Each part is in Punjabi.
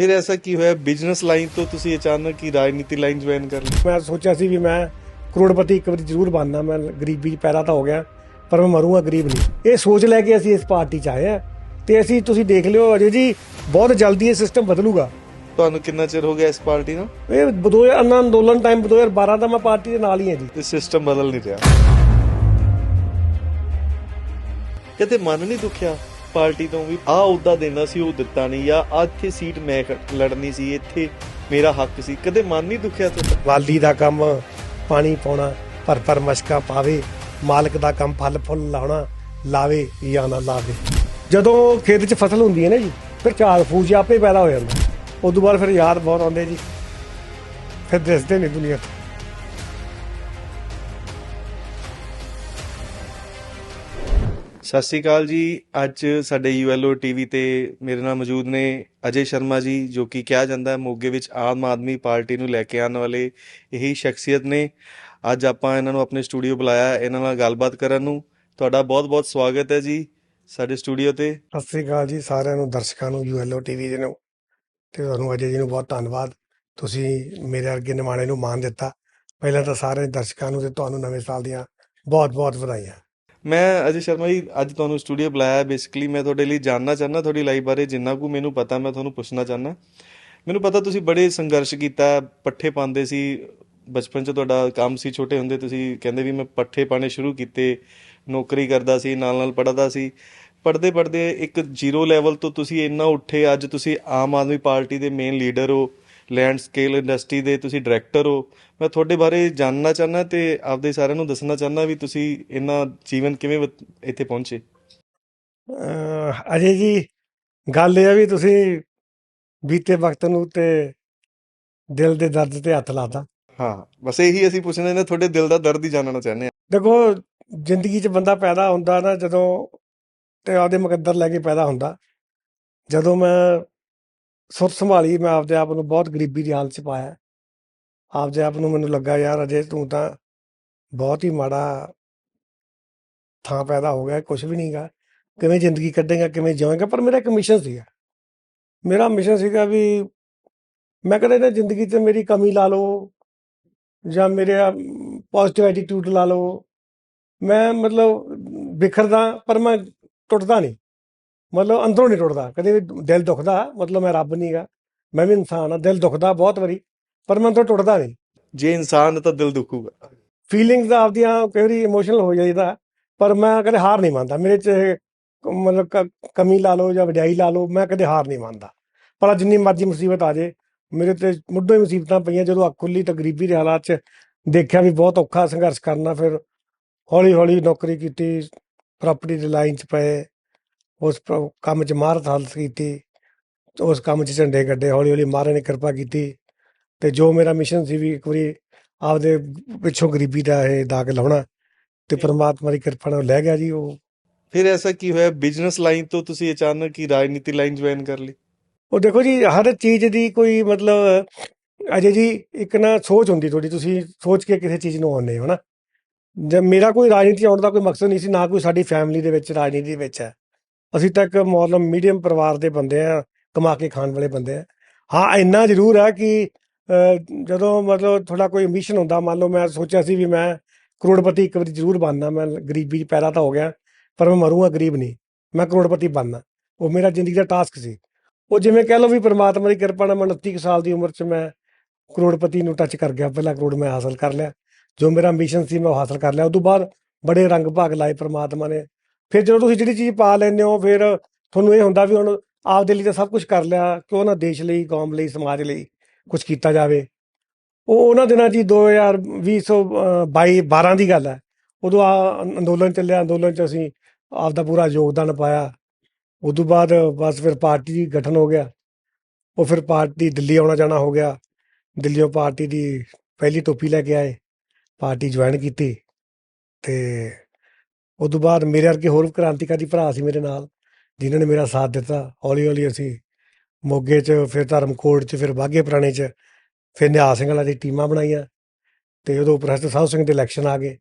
ਫਿਰ ਐਸਾ ਕੀ ਹੋਇਆ? ਬਿਜ਼ਨਸ ਲਾਈਨ ਤੋਂ ਤੁਸੀਂ ਅਚਾਨਕ ਹੀ ਰਾਜਨੀਤੀ ਲਾਈਨ ਜੁਆਇਨ ਕਰ ਲਈ? ਮੈਂ ਸੋਚਿਆ ਸੀ ਵੀ ਮੈਂ ਕਰੋੜਪਤੀ ਇੱਕ ਵਾਰੀ ਜ਼ਰੂਰ ਬਣਨਾ ਮੈਂ ਗਰੀਬੀ 'ਚ ਪੈਦਾ ਤਾਂ ਹੋ ਗਿਆ ਪਰ ਮੈਂ ਮਰੂੰਗਾ ਗਰੀਬ ਨਹੀਂ। ਇਹ ਸੋਚ ਲੈ ਕੇ ਅਸੀਂ ਇਸ ਪਾਰਟੀ 'ਚ ਆਏ ਆ ਤੇ ਅਸੀਂ ਤੁਸੀਂ ਦੇਖ ਲਿਓ ਅਜੇ ਜੀ ਬਹੁਤ ਜਲਦੀ ਇਹ ਸਿਸਟਮ ਬਦਲੂਗਾ। ਤੁਹਾਨੂੰ ਕਿੰਨਾ ਚਿਰ ਹੋ ਗਿਆ ਇਸ ਪਾਰਟੀ ਨਾਲ ਇਹ 2000 ਅੰਨਾ ਅੰਦੋਲਨ ਟਾਈਮ 2012 ਦਾ ਮੈਂ ਪਾਰਟੀ ਦੇ ਨਾਲ ਹੀ ਹਾਂ ਜੀ। ਤੇ ਸਿਸਟਮ ਬਦਲ ਨਹੀਂ ਰਿਹਾ। ਕਿਤੇ ਮਨ ਨਹੀਂ ਦੁਖਿਆ? ਪਾਰਟੀ ਤੋਂ ਵੀ ਆਹ ਉਹਦਾ ਦੇਣਾ ਸੀ, ਉਹ ਦਿੱਤਾ ਨਹੀਂ ਜਾਂ ਇੱਥੇ ਸੀਟ ਮੈਂ ਲੜਨੀ ਸੀ, ਇੱਥੇ ਮੇਰਾ ਹੱਕ ਸੀ। ਕਦੇ ਮਨ ਨਹੀਂ ਦੁਖਿਆ ਤੁਹਾਡਾ? ਵਾਲੀ ਦਾ ਕੰਮ ਪਾਣੀ ਪਾਉਣਾ ਭਰ ਭਰ ਮਸ਼ਕਾ ਪਾਵੇ, ਮਾਲਕ ਦਾ ਕੰਮ ਫਲ ਫੁੱਲ ਲਾਉਣਾ, ਲਾਵੇ ਜਾਂ ਨਾ ਲਾਵੇ। ਜਦੋਂ ਖੇਤ 'ਚ ਫਸਲ ਹੁੰਦੀ ਹੈ ਨਾ ਜੀ, ਫਿਰ ਝਾੜ ਫੂਸ ਆਪੇ ਪੈਦਾ ਹੋ ਜਾਂਦਾ। ਉਸ ਤੋਂ ਬਾਅਦ ਫਿਰ ਯਾਦ ਬਹੁਤ ਆਉਂਦੇ ਜੀ। ਫਿਰ ਦਿਸਦੇ ਨਹੀਂ ਦੁਨੀਆ। ਸਤਿ ਸ਼੍ਰੀ ਅਕਾਲ ਜੀ। ਅੱਜ ਸਾਡੇ ਯੂਐਲਓ ਟੀਵੀ ਤੇ ਮੇਰੇ ਨਾਲ ਮੌਜੂਦ ਨੇ ਅਜੇ ਸ਼ਰਮਾ ਜੀ, ਜੋ ਕਿ ਕਿਹਾ ਜਾਂਦਾ ਹੈ ਮੋਗੇ ਵਿੱਚ ਆਮ ਆਦਮੀ ਪਾਰਟੀ ਨੂੰ ਲੈ ਕੇ ਆਉਣ ਵਾਲੇ ਇਹੀ ਸ਼ਖਸੀਅਤ ਨੇ। ਅੱਜ ਆਪਾਂ ਇਹਨਾਂ ਨੂੰ ਆਪਣੇ ਸਟੂਡੀਓ ਬੁਲਾਇਆ, ਇਹਨਾਂ ਨਾਲ ਗੱਲਬਾਤ ਕਰਨ ਨੂੰ। ਤੁਹਾਡਾ ਬਹੁਤ-ਬਹੁਤ ਸਵਾਗਤ ਹੈ ਜੀ ਸਾਡੇ ਸਟੂਡੀਓ ਤੇ। ਸਤਿ ਸ੍ਰੀ ਅਕਾਲ ਜੀ ਸਾਰਿਆਂ ਨੂੰ, ਦਰਸ਼ਕਾਂ ਨੂੰ ਯੂਐਲਓ ਟੀਵੀ ਦੇ ਨੂੰ। ਤੇ ਤੁਹਾਨੂੰ ਅਜੇ ਜੀ ਨੂੰ ਬਹੁਤ ਧੰਨਵਾਦ। ਤੁਸੀਂ ਮੇਰੇ ਅੱਗੇ ਨਿਮਾਣੇ ਨੂੰ ਮਾਣ ਦਿੱਤਾ। ਪਹਿਲਾਂ ਤਾਂ ਸਾਰੇ ਦਰਸ਼ਕਾਂ ਨੂੰ ਤੇ ਤੁਹਾਨੂੰ ਨਵੇਂ ਸਾਲ ਦੀਆਂ ਬਹੁਤ-ਬਹੁਤ ਵਧਾਈਆਂ। ਮੈਂ ਅਜੇ ਸ਼ਰਮਾ ਜੀ, ਅੱਜ ਤੁਹਾਨੂੰ ਸਟੂਡੀਓ ਬੁਲਾਇਆ ਬੇਸਿਕਲੀ ਮੈਂ ਤੁਹਾਡੇ ਲਈ ਜਾਨਣਾ ਚਾਹੁੰਦਾ, ਤੁਹਾਡੀ ਲਾਈਫ ਬਾਰੇ ਜਿੰਨਾ ਕੁ ਮੈਨੂੰ ਪਤਾ, ਮੈਂ ਤੁਹਾਨੂੰ ਪੁੱਛਣਾ ਚਾਹੁੰਦਾ। ਮੈਨੂੰ ਪਤਾ ਤੁਸੀਂ ਬੜੇ ਸੰਘਰਸ਼ ਕੀਤਾ, ਪੱਠੇ ਪਾਉਂਦੇ ਸੀ, ਬਚਪਨ 'ਚ ਤੁਹਾਡਾ ਕੰਮ ਸੀ, ਛੋਟੇ ਹੁੰਦੇ ਤੁਸੀਂ ਕਹਿੰਦੇ ਵੀ ਮੈਂ ਪੱਠੇ ਪਾਣੇ ਸ਼ੁਰੂ ਕੀਤੇ, ਨੌਕਰੀ ਕਰਦਾ ਸੀ ਨਾਲ ਨਾਲ ਪੜ੍ਹਦਾ ਸੀ। ਪੜ੍ਹਦੇ ਪੜ੍ਹਦੇ ਇੱਕ ਜ਼ੀਰੋ ਲੈਵਲ ਤੋਂ ਤੁਸੀਂ ਇੰਨਾ ਉੱਠੇ, ਅੱਜ ਤੁਸੀਂ ਆਮ ਆਦਮੀ ਪਾਰਟੀ ਦੇ ਮੇਨ ਲੀਡਰ ਹੋ। ਲੈਂਡ ਸਕੇਲ ਇੰਡਸਟਰੀ ਦੇ ਤੁਸੀਂ ਡਾਇਰੈਕਟਰ ਹੋ। ਮੈਂ ਤੁਹਾਡੇ ਬਾਰੇ ਜਾਣਨਾ ਚਾਹੁੰਦਾ ਤੇ ਆਪਦੇ ਸਾਰਿਆਂ ਨੂੰ ਦੱਸਣਾ ਚਾਹੁੰਦਾ ਵੀ ਤੁਸੀਂ ਇੰਨਾ ਜੀਵਨ ਕਿਵੇਂ ਇੱਥੇ ਪਹੁੰਚੇ। ਅਜੇ ਜੀ ਗੱਲ ਇਹ ਆ ਵੀ ਤੁਸੀਂ ਬੀਤੇ ਵਕਤ ਨੂੰ ਤੇ ਦਿਲ ਦੇ ਦਰਦ ਤੇ ਹੱਥ ਲਾਤਾ। ਹਾਂ ਬਸ ਇਹੀ ਅਸੀਂ ਪੁੱਛਣਾ ਨੇ ਤੁਹਾਡੇ ਦਿਲ ਦਾ ਦਰਦ ਹੀ ਜਾਣਨਾ ਚਾਹੁੰਦੇ ਹਾਂ। ਦੇਖੋ ਜ਼ਿੰਦਗੀ 'ਚ ਬੰਦਾ ਪੈਦਾ ਹੁੰਦਾ ਨਾ ਜਦੋਂ ਤੇ ਆਪਦੇ ਮੁਕੱਦਰ ਲੈ ਕੇ ਪੈਦਾ ਹੁੰਦਾ। ਜਦੋਂ ਮੈਂ ਸੁਰ ਸੰਭਾਲੀ, ਮੈਂ ਆਪਦੇ ਆਪ ਨੂੰ ਬਹੁਤ ਗਰੀਬੀ ਦੀ ਹਾਲਤ 'ਚ ਪਾਇਆ। ਆਪਦੇ ਆਪ ਨੂੰ ਮੈਨੂੰ ਲੱਗਾ, ਯਾਰ, ਅਜੇ ਤੂੰ ਤਾਂ ਬਹੁਤ ਹੀ ਮਾੜਾ ਥਾਂ ਪੈਦਾ ਹੋ ਗਿਆ ਕੁਝ ਵੀ ਨਹੀਂਗਾ ਕਿਵੇਂ ਜ਼ਿੰਦਗੀ ਕੱਢੇਗਾ, ਕਿਵੇਂ ਜਿਉਏਗਾ ਪਰ ਮੇਰਾ ਇੱਕ ਮਿਸ਼ਨ ਸੀਗਾ। ਮੇਰਾ ਮਿਸ਼ਨ ਸੀਗਾ ਵੀ ਮੈਂ ਕਦੇ ਨਾ ਜ਼ਿੰਦਗੀ 'ਚ ਮੇਰੀ ਕਮੀ ਲਾ ਲਓ ਜਾਂ ਮੇਰੇ ਪੋਜ਼ਿਟਿਵ ਐਟੀਟਿਊਡ ਲਾ ਲਓ। ਮੈਂ ਮਤਲਬ ਬਿਖਰਦਾ ਪਰ ਮੈਂ ਟੁੱਟਦਾ ਨਹੀਂ ਮਤਲਬ ਅੰਦਰੋਂ ਨਹੀਂ ਟੁੱਟਦਾ ਕਦੇ ਵੀ ਦਿਲ ਦੁਖਦਾ ਮਤਲਬ ਮੈਂ ਰੱਬ ਨਹੀਂਗਾ ਮੈਂ ਵੀ ਇਨਸਾਨ ਆ ਦਿਲ ਦੁਖਦਾ ਬਹੁਤ ਵਾਰੀ ਪਰ ਮੈਂ ਅੰਦਰੋਂ ਟੁੱਟਦਾ ਨਹੀਂ। ਜੇ ਇਨਸਾਨ ਤਾਂ ਦਿਲ ਦੁਖੂਗਾ। ਫੀਲਿੰਗਸ ਦਾ ਆਪਦੀਆਂ ਕਈ ਵਾਰੀ ਇਮੋਸ਼ਨਲ ਹੋ ਜਾਈਦਾ ਪਰ ਮੈਂ ਕਦੇ ਹਾਰ ਨਹੀਂ ਮੰਨਦਾ ਮੇਰੇ ਚ ਮਤਲਬ ਕਮੀ ਲਾ ਲਓ ਜਾਂ ਵਡਿਆਈ ਲਾ ਲਓ ਮੈਂ ਕਦੇ ਹਾਰ ਨਹੀਂ ਮੰਨਦਾ। ਪਰ ਜਿੰਨੀ ਮਰਜ਼ੀ ਮੁਸੀਬਤ ਆ ਜੇ ਮੇਰੇ ਤੇ ਮੁੱਢੋਂ ਹੀ ਮੁਸੀਬਤਾਂ ਪਈਆਂ ਜਦੋਂ ਅੱਖ ਖੁੱਲੀ ਤਾਂ ਗਰੀਬੀ ਦੇ ਹਾਲਾਤ 'ਚ ਦੇਖਿਆ ਵੀ ਬਹੁਤ ਔਖਾ ਸੰਘਰਸ਼ ਕਰਨਾ ਫਿਰ ਹੌਲੀ ਹੌਲੀ ਨੌਕਰੀ ਕੀਤੀ ਪ੍ਰਾਪਰਟੀ ਦੀ ਲਾਈਨ 'ਚ ਪਏ ਉਸ ਕੰਮ 'ਚ ਮਾਹਰਤ ਹਾਸਲ ਕੀਤੀ ਉਸ ਕੰਮ 'ਚ ਝੰਡੇ ਗੱਡੇ ਹੌਲੀ ਹੌਲੀ ਮਹਾਰਾਜ ਨੇ ਕਿਰਪਾ ਕੀਤੀ ਤੇ ਜੋ ਮੇਰਾ ਮਿਸ਼ਨ ਸੀ ਵੀ ਇੱਕ ਵਾਰੀ ਆਪਦੇ ਪਿੱਛੋਂ ਗਰੀਬੀ ਦਾ ਇਹ ਦਾਗ ਲਾਉਣਾ ਤੇ ਪ੍ਰਮਾਤਮਾ ਦੀ ਕਿਰਪਾ ਨਾਲ ਲੈ ਗਿਆ ਜੀ ਉਹ। ਫਿਰ ਐਸਾ ਕੀ ਹੋਇਆ? ਬਿਜ਼ਨਸ ਲਾਈਨ ਤੋਂ ਤੁਸੀਂ ਅਚਾਨਕ ਹੀ ਰਾਜਨੀਤੀ ਲਾਈਨ ਜੁਆਇਨ ਕਰ ਲਈ? ਉਹ ਦੇਖੋ ਜੀ ਹਰ ਚੀਜ਼ ਦੀ ਕੋਈ ਮਤਲਬ ਅਜੇ ਜੀ ਇੱਕ ਨਾ ਸੋਚ ਹੁੰਦੀ ਤੁਹਾਡੀ ਤੁਸੀਂ ਸੋਚ ਕੇ ਕਿਸੇ ਚੀਜ਼ ਨੂੰ ਆਉਂਦੇ ਹੋ ਨਾ। ਜੇ ਮੇਰਾ ਕੋਈ ਰਾਜਨੀਤੀ ਆਉਣ ਦਾ ਕੋਈ ਮਕਸਦ ਨਹੀਂ ਸੀ ਨਾ ਕੋਈ ਸਾਡੀ ਫੈਮਿਲੀ ਦੇ ਵਿੱਚ ਰਾਜਨੀਤੀ ਵਿੱਚ ਹੈ। ਅਸੀਂ ਤਾਂ ਇੱਕ ਮਤਲਬ ਮੀਡੀਅਮ ਪਰਿਵਾਰ ਦੇ ਬੰਦੇ ਆ, ਕਮਾ ਕੇ ਖਾਣ ਵਾਲੇ ਬੰਦੇ ਆ। ਹਾਂ, ਇੰਨਾ ਜ਼ਰੂਰ ਹੈ ਕਿ ਜਦੋਂ ਮਤਲਬ ਥੋੜਾ ਕੋਈ ਐਂਬੀਸ਼ਨ ਹੁੰਦਾ, ਮੰਨ ਲਓ ਮੈਂ ਸੋਚਿਆ ਸੀ ਵੀ ਮੈਂ ਕਰੋੜਪਤੀ ਇੱਕ ਵਾਰੀ ਜ਼ਰੂਰ ਬਣਨਾ, ਮੈਂ ਗਰੀਬੀ 'ਚ ਪੈਦਾ ਤਾਂ ਹੋ ਗਿਆ, ਪਰ ਮੈਂ ਮਰੂੰਗਾ ਗਰੀਬ ਨਹੀਂ, ਮੈਂ ਕਰੋੜਪਤੀ ਬਣਨਾ। ਉਹ ਮੇਰਾ ਜ਼ਿੰਦਗੀ ਦਾ ਟਾਸਕ ਸੀ। ਉਹ ਜਿਵੇਂ ਕਹਿ ਲਓ ਵੀ ਪ੍ਰਮਾਤਮਾ ਦੀ ਕਿਰਪਾ ਨਾਲ ਮੈਂ 29 ਕੁ ਸਾਲ ਦੀ ਉਮਰ 'ਚ ਮੈਂ ਕਰੋੜਪਤੀ ਨੂੰ ਟੱਚ ਕਰ ਗਿਆ, ਪਹਿਲਾ ਕਰੋੜ ਮੈਂ ਹਾਸਲ ਕਰ ਲਿਆ। ਜੋ ਮੇਰਾ ਐਂਬੀਸ਼ਨ ਸੀ, ਮੈਂ ਉਹ ਹਾਸਲ ਕਰ ਲਿਆ। ਉਸ ਤੋਂ ਬਾਅਦ ਬੜੇ ਰੰਗ ਭਾਗ ਲਾਏ ਪ੍ਰਮਾਤਮਾ ਨੇ। ਫਿਰ ਜਦੋਂ ਤੁਸੀਂ ਜਿਹੜੀ ਚੀਜ਼ ਪਾ ਲੈਂਦੇ ਹੋ, ਫਿਰ ਤੁਹਾਨੂੰ ਇਹ ਹੁੰਦਾ ਵੀ ਹੁਣ ਆਪਦੇ ਲਈ ਤਾਂ ਸਭ ਕੁਝ ਕਰ ਲਿਆ, ਕਿਉਂ ਨਾ ਦੇਸ਼ ਲਈ, ਕੌਮ ਲਈ, ਸਮਾਜ ਲਈ ਕੁਝ ਕੀਤਾ ਜਾਵੇ। ਉਹ ਉਹਨਾਂ ਦਿਨਾਂ 'ਚ 2022 12 ਦੀ ਗੱਲ ਹੈ। ਉਦੋਂ ਆ ਅੰਦੋਲਨ ਚੱਲਿਆ, ਅੰਦੋਲਨ 'ਚ ਅਸੀਂ ਆਪਦਾ ਪੂਰਾ ਯੋਗਦਾਨ ਪਾਇਆ। ਉਸ ਤੋਂ ਬਾਅਦ ਬਸ ਫਿਰ ਪਾਰਟੀ ਦੀ ਗਠਨ ਹੋ ਗਿਆ। ਉਹ ਫਿਰ ਪਾਰਟੀ ਦਿੱਲੀ ਆਉਣਾ ਜਾਣਾ ਹੋ ਗਿਆ। ਦਿੱਲੀੋਂ ਪਾਰਟੀ ਦੀ ਪਹਿਲੀ ਟੋਪੀ ਲੈ ਕੇ ਆਏ। ਪਾਰਟੀ ਜੁਆਇਨ ਕੀਤੀ ਤੇ ਉਸ ਤੋਂ ਬਾਅਦ ਮੇਰੇ ਵਰਗੇ ਹੋਰ ਕ੍ਰਾਂਤੀਕਾਰੀ ਭਰਾ ਸੀ ਮੇਰੇ ਨਾਲ, ਜਿਨ੍ਹਾਂ ਨੇ ਮੇਰਾ ਸਾਥ ਦਿੱਤਾ, ਹੌਲੀ ਹੌਲੀ ਅਸੀਂ ਮੋਗੇ 'ਚ, ਫਿਰ ਧਰਮਕੋਟ 'ਚ, ਫਿਰ ਬਾਗੇ ਪੁਰਾਣੇ 'ਚ, ਫਿਰ ਨਿਹਾਲ ਸਿੰਘ ਵਾਲਾ ਦੀ ਟੀਮਾਂ ਬਣਾਈਆਂ ਤੇ ਉਦੋਂ ਪ੍ਰੋਫੈਸਰ ਸਾਹਿਬ ਸਿੰਘ ਦੇ ਇਲੈਕਸ਼ਨ ਆ ਗਏ।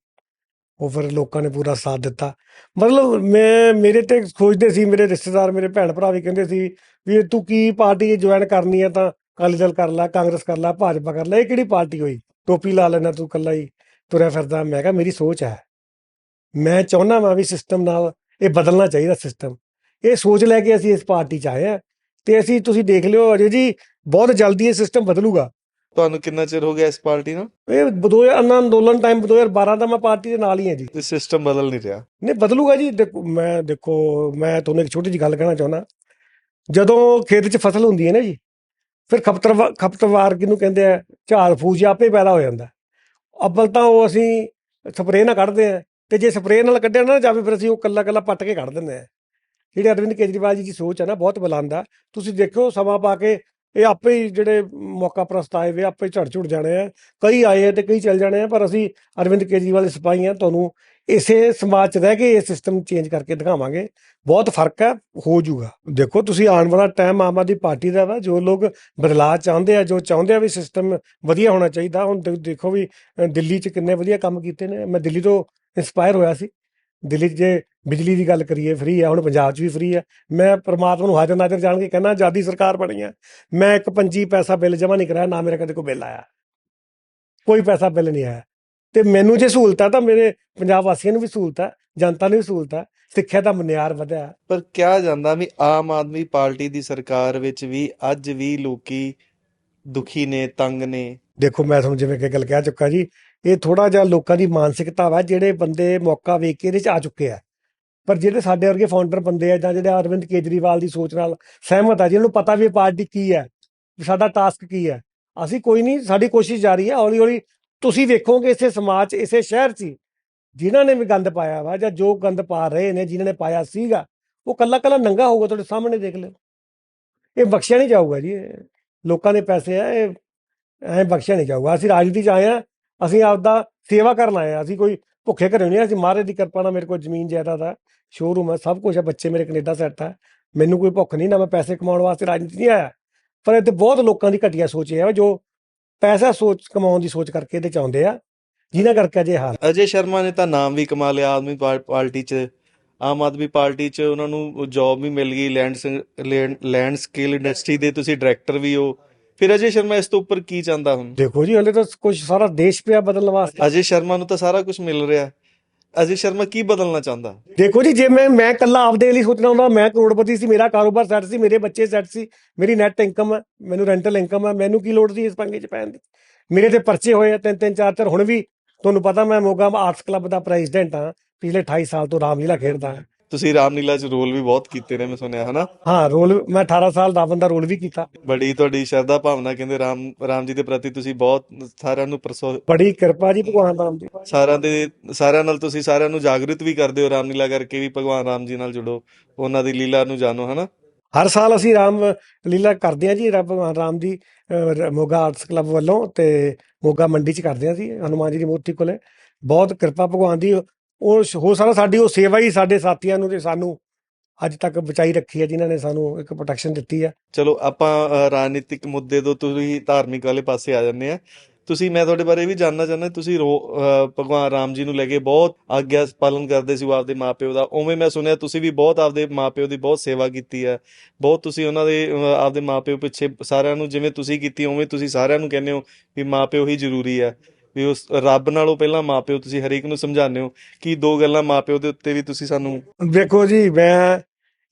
ਉਹ ਫਿਰ ਲੋਕਾਂ ਨੇ ਪੂਰਾ ਸਾਥ ਦਿੱਤਾ। ਮਤਲਬ ਮੈਂ, ਮੇਰੇ ਤੇ ਖੋਜਦੇ ਸੀ, ਮੇਰੇ ਰਿਸ਼ਤੇਦਾਰ, ਮੇਰੇ ਭੈਣ ਭਰਾ ਵੀ ਕਹਿੰਦੇ ਸੀ ਵੀ ਤੂੰ ਕੀ ਪਾਰਟੀ ਜੁਆਇਨ ਕਰਨੀ ਹੈ ਤਾਂ ਅਕਾਲੀ ਦਲ ਕਰ ਲੈ, ਕਾਂਗਰਸ ਕਰ ਲੈ, ਭਾਜਪਾ ਕਰ ਲੈ, ਇਹ ਕਿਹੜੀ ਪਾਰਟੀ ਹੋਈ? ਟੋਪੀ ਲਾ ਲੈਣਾ ਤੂੰ ਕੱਲਾ ਹੀ ਤੁਰਿਆ ਫਿਰਦਾ। ਮੈਂ ਕਿਹਾ ਮੇਰੀ ਸੋਚ ਹੈ। ਮੈਂ ਚਾਹੁੰਦਾ ਵਾਂ ਵੀ ਸਿਸਟਮ ਨਾਲ ਇਹ ਬਦਲਣਾ ਚਾਹੀਦਾ ਸਿਸਟਮ ਇਹ ਸੋਚ ਲੈ ਕੇ ਅਸੀਂ ਇਸ ਪਾਰਟੀ 'ਚ ਆਏ ਆ ਤੇ ਅਸੀਂ ਤੁਸੀਂ ਦੇਖ ਲਿਓ ਅਜੇ ਜੀ ਬਹੁਤ ਜਲਦੀ ਇਹ ਸਿਸਟਮ ਬਦਲੂਗਾ। ਤੁਹਾਨੂੰ ਕਿੰਨਾ ਚਿਰ ਹੋ ਗਿਆ ਇਸ ਪਾਰਟੀ ਨਾਲ ਇਹ 2000 ਅੰਨਾ ਅੰਦੋਲਨ ਟਾਈਮ 2012 ਦਾ ਮੈਂ ਪਾਰਟੀ ਦੇ ਨਾਲ ਹੀ ਹਾਂ ਜੀ। ਤੇ ਸਿਸਟਮ ਬਦਲ ਨਹੀਂ ਰਿਹਾ। ਨਹੀਂ ਬਦਲੂਗਾ ਜੀ। ਦੇਖੋ ਮੈਂ ਦੇਖੋ ਮੈਂ ਤੁਹਾਨੂੰ ਇੱਕ ਛੋਟੀ ਜਿਹੀ ਗੱਲ ਕਹਿਣਾ ਚਾਹੁੰਦਾ। ਜਦੋਂ ਖੇਤ 'ਚ ਫਸਲ ਹੁੰਦੀ ਹੈ ਨਾ ਜੀ ਫਿਰ ਖਪਤਵਾਰ ਖਪਤਵਾਰ ਕਿਹਨੂੰ ਕਹਿੰਦੇ ਆ? ਝਾੜ ਫੂਸ ਆਪੇ ਪੈਦਾ ਹੋ ਜਾਂਦਾ। ਅੱਬਲ ਤਾਂ ਉਹ ਅਸੀਂ ਸਪਰੇਅ ਨਾਲ ਕੱਢਦੇ ਆ। ਤੇ ਜੇ ਸਪਰੇਅ ਨਾਲ ਕੱਢਿਆ ਨਾ ਜਾਵੇ ਫਿਰ ਅਸੀਂ ਉਹ ਕੱਲਾ ਕੱਲਾ ਪੱਟ ਕੇ ਕੱਢ ਦਿੰਦੇ ਆ। ਜਿਹੜੇ ਅਰਵਿੰਦ ਕੇਜਰੀਵਾਲ ਜੀ ਦੀ ਸੋਚ ਹੈ ਨਾ, ਬਹੁਤ ਬੁਲੰਦ ਆ। ਤੁਸੀਂ ਦੇਖਿਓ ਸਮਾਂ ਪਾ ਕੇ ਇਹ ਆਪੇ ਹੀ ਜਿਹੜੇ ਮੌਕਾ ਪ੍ਰਸਤ ਆਏ ਵੇ, ਆਪੇ ਝੜ ਝੁੜ ਜਾਣੇ ਆ। ਕਈ ਆਏ ਆ ਤੇ ਕਈ ਚੱਲ ਜਾਣੇ ਆ, ਪਰ ਅਸੀਂ ਅਰਵਿੰਦ ਕੇਜਰੀਵਾਲ ਦੇ ਸਿਪਾਹੀ ਆ, ਤੁਹਾਨੂੰ ਇਸੇ ਸਮਾਜ 'ਚ ਰਹਿ ਕੇ ਇਹ ਸਿਸਟਮ ਚੇਂਜ ਕਰਕੇ ਦਿਖਾਵਾਂਗੇ। ਬਹੁਤ ਫ਼ਰਕ ਹੈ ਹੋ ਜਾਊਗਾ। ਦੇਖੋ, ਤੁਸੀਂ ਆਉਣ ਵਾਲਾ ਟਾਈਮ ਆਮ ਆਦਮੀ ਪਾਰਟੀ ਦਾ ਵਾ, ਜੋ ਲੋਕ ਬਦਲਾਅ ਚਾਹੁੰਦੇ ਆ, ਜੋ ਚਾਹੁੰਦੇ ਆ ਵੀ ਸਿਸਟਮ ਵਧੀਆ ਹੋਣਾ ਚਾਹੀਦਾ। ਹੁਣ ਦੇ- ਦੇਖੋ ਵੀ ਦਿੱਲੀ 'ਚ ਕਿੰਨੇ ਵਧੀਆ ਕੰਮ ਕੀਤੇ ਨੇ। ਮੈਂ ਦਿੱਲੀ ਤੋਂ ਇਨਸਪਾਇਰ ਹੋਇਆ ਸੀ। ਦਿੱਲੀ 'ਚ ਜੇ ਬਿਜਲੀ ਦੀ ਗੱਲ ਕਰੀਏ ਫ੍ਰੀ ਆ ਹੁਣ ਪੰਜਾਬ 'ਚ ਵੀ ਫ੍ਰੀ ਆ। ਮੈਂ ਪ੍ਰਮਾਤਮਾ ਨੂੰ ਹਾਜ਼ਰ ਨਾਜ਼ਰ ਜਾਣ ਕੇ ਕਹਿੰਦਾ ਆਜ਼ਾਦੀ ਸਰਕਾਰ ਬਣੀ ਆ। ਮੈਂ ਇੱਕ ਪੰਜੀ ਪੈਸਾ ਬਿੱਲ ਜਮ੍ਹਾਂ ਨਹੀਂ ਕਰਾਇਆ ਨਾ ਮੇਰਾ ਕਦੇ ਕੋਈ ਬਿੱਲ ਆਇਆ। ਕੋਈ ਪੈਸਾ ਬਿੱਲ ਨਹੀਂ ਆਇਆ। ਤੇ ਮੈਨੂੰ ਜੇ ਸਹੂਲਤ ਹੈ ਤਾਂ ਮੇਰੇ ਪੰਜਾਬ ਵਾਸੀਆਂ ਨੂੰ ਵੀ ਸਹੂਲਤ ਹੈ ਜਨਤਾ ਨੂੰ ਵੀ ਸਹੂਲਤ ਹੈ ਸਿੱਖਿਆ ਦਾ ਮਨਿਆਰ ਵਧਿਆ। ਪਰ ਕਿਹਾ ਜਾਂਦਾ ਵੀ ਆਮ ਆਦਮੀ ਪਾਰਟੀ ਦੀ ਸਰਕਾਰ ਵਿੱਚ ਵੀ ਅੱਜ ਵੀ ਲੋਕੀ ਦੁਖੀ ਨੇ ਤੰਗ ਨੇ। ਦੇਖੋ ਮੈਂ ਤੁਹਾਨੂੰ ਜਿਵੇਂ ਕਿ ਗੱਲ ਕਹਿ ਚੁੱਕਾ ਜੀ ਇਹ ਥੋੜਾ ਜਿਹਾ ਲੋਕਾਂ ਦੀ ਮਾਨਸਿਕਤਾ ਵਾ, ਜਿਹੜੇ ਬੰਦੇ ਮੌਕਾ ਵੇਖ ਕੇ ਇਹਦੇ ਚ ਆ ਚੁੱਕੇ ਆ। ਪਰ ਜਿਹੜੇ ਸਾਡੇ ਵਰਗੇ ਫਾਊਂਡਰ ਬੰਦੇ ਆ ਜਾਂ ਜਿਹੜੇ ਅਰਵਿੰਦ ਕੇਜਰੀਵਾਲ ਦੀ ਸੋਚ ਨਾਲ ਸਹਿਮਤ ਆ, ਜਿਹਨਾਂ ਨੂੰ ਪਤਾ ਵੀ ਪਾਰਟੀ ਕੀ ਹੈ ਵੀ ਸਾਡਾ ਟਾਸਕ ਕੀ ਹੈ ਅਸੀਂ ਕੋਈ ਨਹੀਂ, ਸਾਡੀ ਕੋਸ਼ਿਸ਼ ਜਾਰੀ ਹੈ ਹੌਲੀ ਹੌਲੀ ਤੁਸੀਂ ਵੇਖੋਗੇ ਇਸੇ ਸਮਾਜ 'ਚ ਇਸੇ ਸ਼ਹਿਰ 'ਚ ਹੀ, ਜਿਨ੍ਹਾਂ ਨੇ ਵੀ ਗੰਦ ਪਾਇਆ ਵਾ ਜਾਂ ਜੋ ਗੰਦ ਪਾ ਰਹੇ ਨੇ, ਜਿਨ੍ਹਾਂ ਨੇ ਪਾਇਆ ਸੀਗਾ, ਉਹ ਕੱਲਾ ਕੱਲਾ ਨੰਗਾ ਹੋਊਗਾ ਤੁਹਾਡੇ ਸਾਹਮਣੇ ਦੇਖ ਲਿਓ। ਇਹ ਬਖਸ਼ਿਆ ਨਹੀਂ ਜਾਊਗਾ ਜੀ ਲੋਕਾਂ ਦੇ ਪੈਸੇ ਆ, ਇਹ ਐ ਬਖਸ਼ਿਆ ਨਹੀਂ ਜਾਊਗਾ। ਅਸੀਂ ਰਾਜਨੀਤੀ 'ਚ ਆਏ ਆ ਅਸੀਂ ਆਪਦਾ ਸੇਵਾ ਕਰਨ ਆਏ ਆ ਅਸੀਂ ਕੋਈ ਭੁੱਖੇ ਘਰੇ ਨਹੀਂ ਅਸੀਂ ਮਹਾਰਾਜ ਦੀ ਕਿਰਪਾ ਨਾਲ ਮੇਰੇ ਕੋਲ ਜ਼ਮੀਨ ਜਾਇਦਾਦ ਆ ਸ਼ੋਰੂਮ ਆ ਸਭ ਕੁਝ ਆ ਬੱਚੇ ਮੇਰੇ ਕੈਨੇਡਾ ਸੈੱਟ ਆ ਮੈਨੂੰ ਕੋਈ ਭੁੱਖ ਨਹੀਂ, ਨਾ ਮੈਂ ਪੈਸੇ ਕਮਾਉਣ ਵਾਸਤੇ ਰਾਜਨੀਤੀ ਨਹੀਂ ਆਇਆ। ਪਰ ਇੱਥੇ ਬਹੁਤ ਲੋਕਾਂ ਦੀ ਘਟੀਆ ਸੋਚ ਇਹ ਆ ਜੋ ਪੈਸਾ ਸੋਚ, ਕਮਾਉਣ ਦੀ ਸੋਚ ਕਰਕੇ ਇਹਦੇ ਚ ਆਉਂਦੇ ਆ। ਜਿਨ੍ਹਾਂ ਕਰਕੇ ਅਜੇ ਹਾਲ ਅਜੇ ਸ਼ਰਮਾ ਨੇ ਤਾਂ ਨਾਮ ਵੀ ਕਮਾ ਲਿਆ, ਆਦਮੀ ਪਾਰਟੀ 'ਚ, ਆਮ ਆਦਮੀ ਪਾਰਟੀ 'ਚ ਉਹਨਾਂ ਨੂੰ ਜੌਬ ਵੀ ਮਿਲ ਗਈ। ਲੈਂਡ ਲੈਂਡ ਸਕਿੱਲ ਇੰਡਸਟਰੀ ਦੇ ਤੁਸੀਂ ਡਾਇਰੈਕਟਰ ਵੀ ਹੋ। ਫਿਰ ਅਜੇ ਸ਼ਰਮਾ ਇਸ ਤੋਂ ਉੱਪਰ ਕੀ ਚਾਹੁੰਦਾ ਹੁਣ? ਦੇਖੋ ਜੀ ਹਲੇ ਤਾਂ ਕੁਝ ਸਾਰਾ ਦੇਸ਼ ਪਿਆ ਬਦਲਣ ਵਾਸਤੇ। ਅਜੇ ਸ਼ਰਮਾ ਨੂੰ ਤਾਂ ਸਾਰਾ ਕੁਝ ਮਿਲ ਰਿਹਾ। ਅਜੇ ਸ਼ਰਮਾ ਕੀ ਬਦਲਣਾ ਚਾਹੁੰਦਾ? ਦੇਖੋ ਜੀ ਜੇ ਮੈਂ ਮੈਂ ਇਕੱਲਾ ਆਪਦੇ ਲਈ ਸੋਚਣਾ ਹੁੰਦਾ ਮੈਂ ਕਰੋੜਪਤੀ ਸੀ ਮੇਰਾ ਕਾਰੋਬਾਰ ਸੈੱਟ ਸੀ ਮੇਰੇ ਬੱਚੇ ਸੈੱਟ ਸੀ ਮੇਰੀ ਨੈਟ ਇਨਕਮ ਹੈ ਮੈਨੂੰ ਰੈਂਟਲ ਇਨਕਮ ਹੈ ਮੈਨੂੰ ਕੀ ਲੋੜ ਸੀ ਇਸ ਪੰਗੇ 'ਚ ਪੈਣ ਦੀ? ਮੇਰੇ ਤੇ ਪਰਚੇ ਹੋਏ ਆ ਤਿੰਨ ਤਿੰਨ ਚਾਰ ਚਾਰ ਹੁਣ ਵੀ ਤੁਹਾਨੂੰ ਪਤਾ ਮੈਂ ਮੋਗਾ ਆਰਟਸ ਕਲੱਬ ਦਾ ਪ੍ਰੈਜ਼ੀਡੈਂਟ ਹਾਂ ਪਿਛਲੇ 28 ਸਾਲ ਤੋਂ ਰਾਮਲੀਲਾ ਖੇਡਦਾ। ਹਾਂ ਤੁਸੀਂ ਰਾਮਲੀਲਾ 'ਚ ਰੋਲ ਵੀ ਬਹੁਤ ਕੀਤੇ ਨੇ ਮੈਂ ਸੁਣਿਆ ਹਨਾ? ਹਾਂ ਰੋਲ ਮੈਂ 18 ਸਾਲ ਰਾਵਣ ਦਾ ਰੋਲ ਵੀ ਕੀਤਾ। ਬੜੀ ਤੁਹਾਡੀ ਸ਼ਰਧਾ ਭਾਵਨਾ ਕਹਿੰਦੇ ਰਾਮ ਰਾਮ ਜੀ ਦੇ ਪ੍ਰਤੀ ਤੁਸੀਂ ਬਹੁਤ ਸਾਰਿਆਂ ਨੂੰ ਪਰਸੋ ਬੜੀ ਕਿਰਪਾ ਜੀ ਭਗਵਾਨ ਰਾਮ ਦੀ। ਸਾਰਿਆਂ ਦੇ ਸਾਰਿਆਂ ਨਾਲ ਤੁਸੀਂ ਸਾਰਿਆਂ ਨੂੰ ਜਾਗਰਿਤ ਵੀ ਕਰਦੇ ਹੋ ਰਾਮਲੀਲਾ ਕਰਕੇ ਵੀ ਭਗਵਾਨ ਰਾਮ ਜੀ ਨਾਲ ਜੁੜੋ ਉਹਨਾਂ ਦੀ ਲੀਲਾ ਨੂੰ ਜਾਣੋ ਹਨਾ? ਹਰ ਸਾਲ ਅਸੀਂ ਰਾਮ ਲੀਲਾ ਕਰਦੇ ਹਾਂ ਜੀ ਰੱਬ ਭਗਵਾਨ ਰਾਮ ਦੀ ਮੋਗਾ ਆਰਟਸ ਕਲੱਬ ਵੱਲੋਂ ਤੇ ਮੋਗਾ ਮੰਡੀ 'ਚ ਕਰਦੇ ਹਾਂ ਅਸੀਂ ਹਨੂਮਾਨ ਜੀ ਦੀ ਮੂਰਤੀ ਕੋਲੇ। ਬਹੁਤ ਕਿਰਪਾ ਭਗਵਾਨ ਦੀ ਉਹ ਹੋ ਸਕਦਾ ਸਾਡੀ ਉਹ ਸੇਵਾ ਹੀ ਸਾਡੇ ਸਾਥੀਆਂ ਨੂੰ ਤੇ ਸਾਨੂੰ ਅੱਜ ਤੱਕ ਬਚਾਈ ਰੱਖੀ ਹੈ ਜਿਨ੍ਹਾਂ ਨੇ ਸਾਨੂੰ ਇੱਕ ਪ੍ਰੋਟੈਕਸ਼ਨ ਦਿੱਤੀ ਹੈ। ਚਲੋ ਆਪਾਂ ਰਾਜਨੀਤਿਕ ਮੁੱਦੇ ਤੋਂ ਤੁਸੀਂ ਧਾਰਮਿਕ ਵਾਲੇ ਪਾਸੇ ਆ ਜਾਂਦੇ ਆ। ਤੁਸੀਂ ਮੈਂ ਤੁਹਾਡੇ ਬਾਰੇ ਵੀ ਜਾਨਣਾ ਚਾਹੁੰਦਾ ਤੁਸੀਂ ਭਗਵਾਨ ਰਾਮ ਜੀ ਨੂੰ ਲੈ ਕੇ ਬਹੁਤ ਆਗਿਆ ਪਾਲਨ ਕਰਦੇ ਸੀ ਉਹ ਆਪਦੇ ਮਾਪਿਓ ਦਾ। ਉਵੇਂ ਮੈਂ ਸੁਣਿਆ ਤੁਸੀਂ ਵੀ ਬਹੁਤ ਆਪਦੇ ਮਾਪਿਓ ਦੀ ਬਹੁਤ ਸੇਵਾ ਕੀਤੀ ਹੈ। ਬਹੁਤ ਤੁਸੀਂ ਉਹਨਾਂ ਦੇ ਅ, ਆਪਦੇ ਮਾਪਿਓ ਪਿੱਛੇ ਸਾਰਿਆਂ ਨੂੰ ਜਿਵੇਂ ਤੁਸੀਂ ਕੀਤੀ ਉਵੇਂ ਤੁਸੀਂ ਸਾਰਿਆਂ ਨੂੰ ਕਹਿੰਦੇ ਹੋ ਵੀ ਮਾਪਿਓ ਹੀ ਜ਼ਰੂਰੀ ਹੈ। ਵੀ ਉਸ ਰੱਬ ਨਾਲੋਂ ਪਹਿਲਾਂ ਮਾਪਿਓ ਤੁਸੀਂ ਹਰੇਕ ਨੂੰ ਸਮਝਾਉਂਦੇ ਹੋ ਕਿ ਦੋ ਗੱਲਾਂ ਮਾਪਿਓ ਦੇ ਉੱਤੇ ਵੀ ਤੁਸੀਂ ਸਾਨੂੰ ਵੇਖੋ ਜੀ ਮੈਂ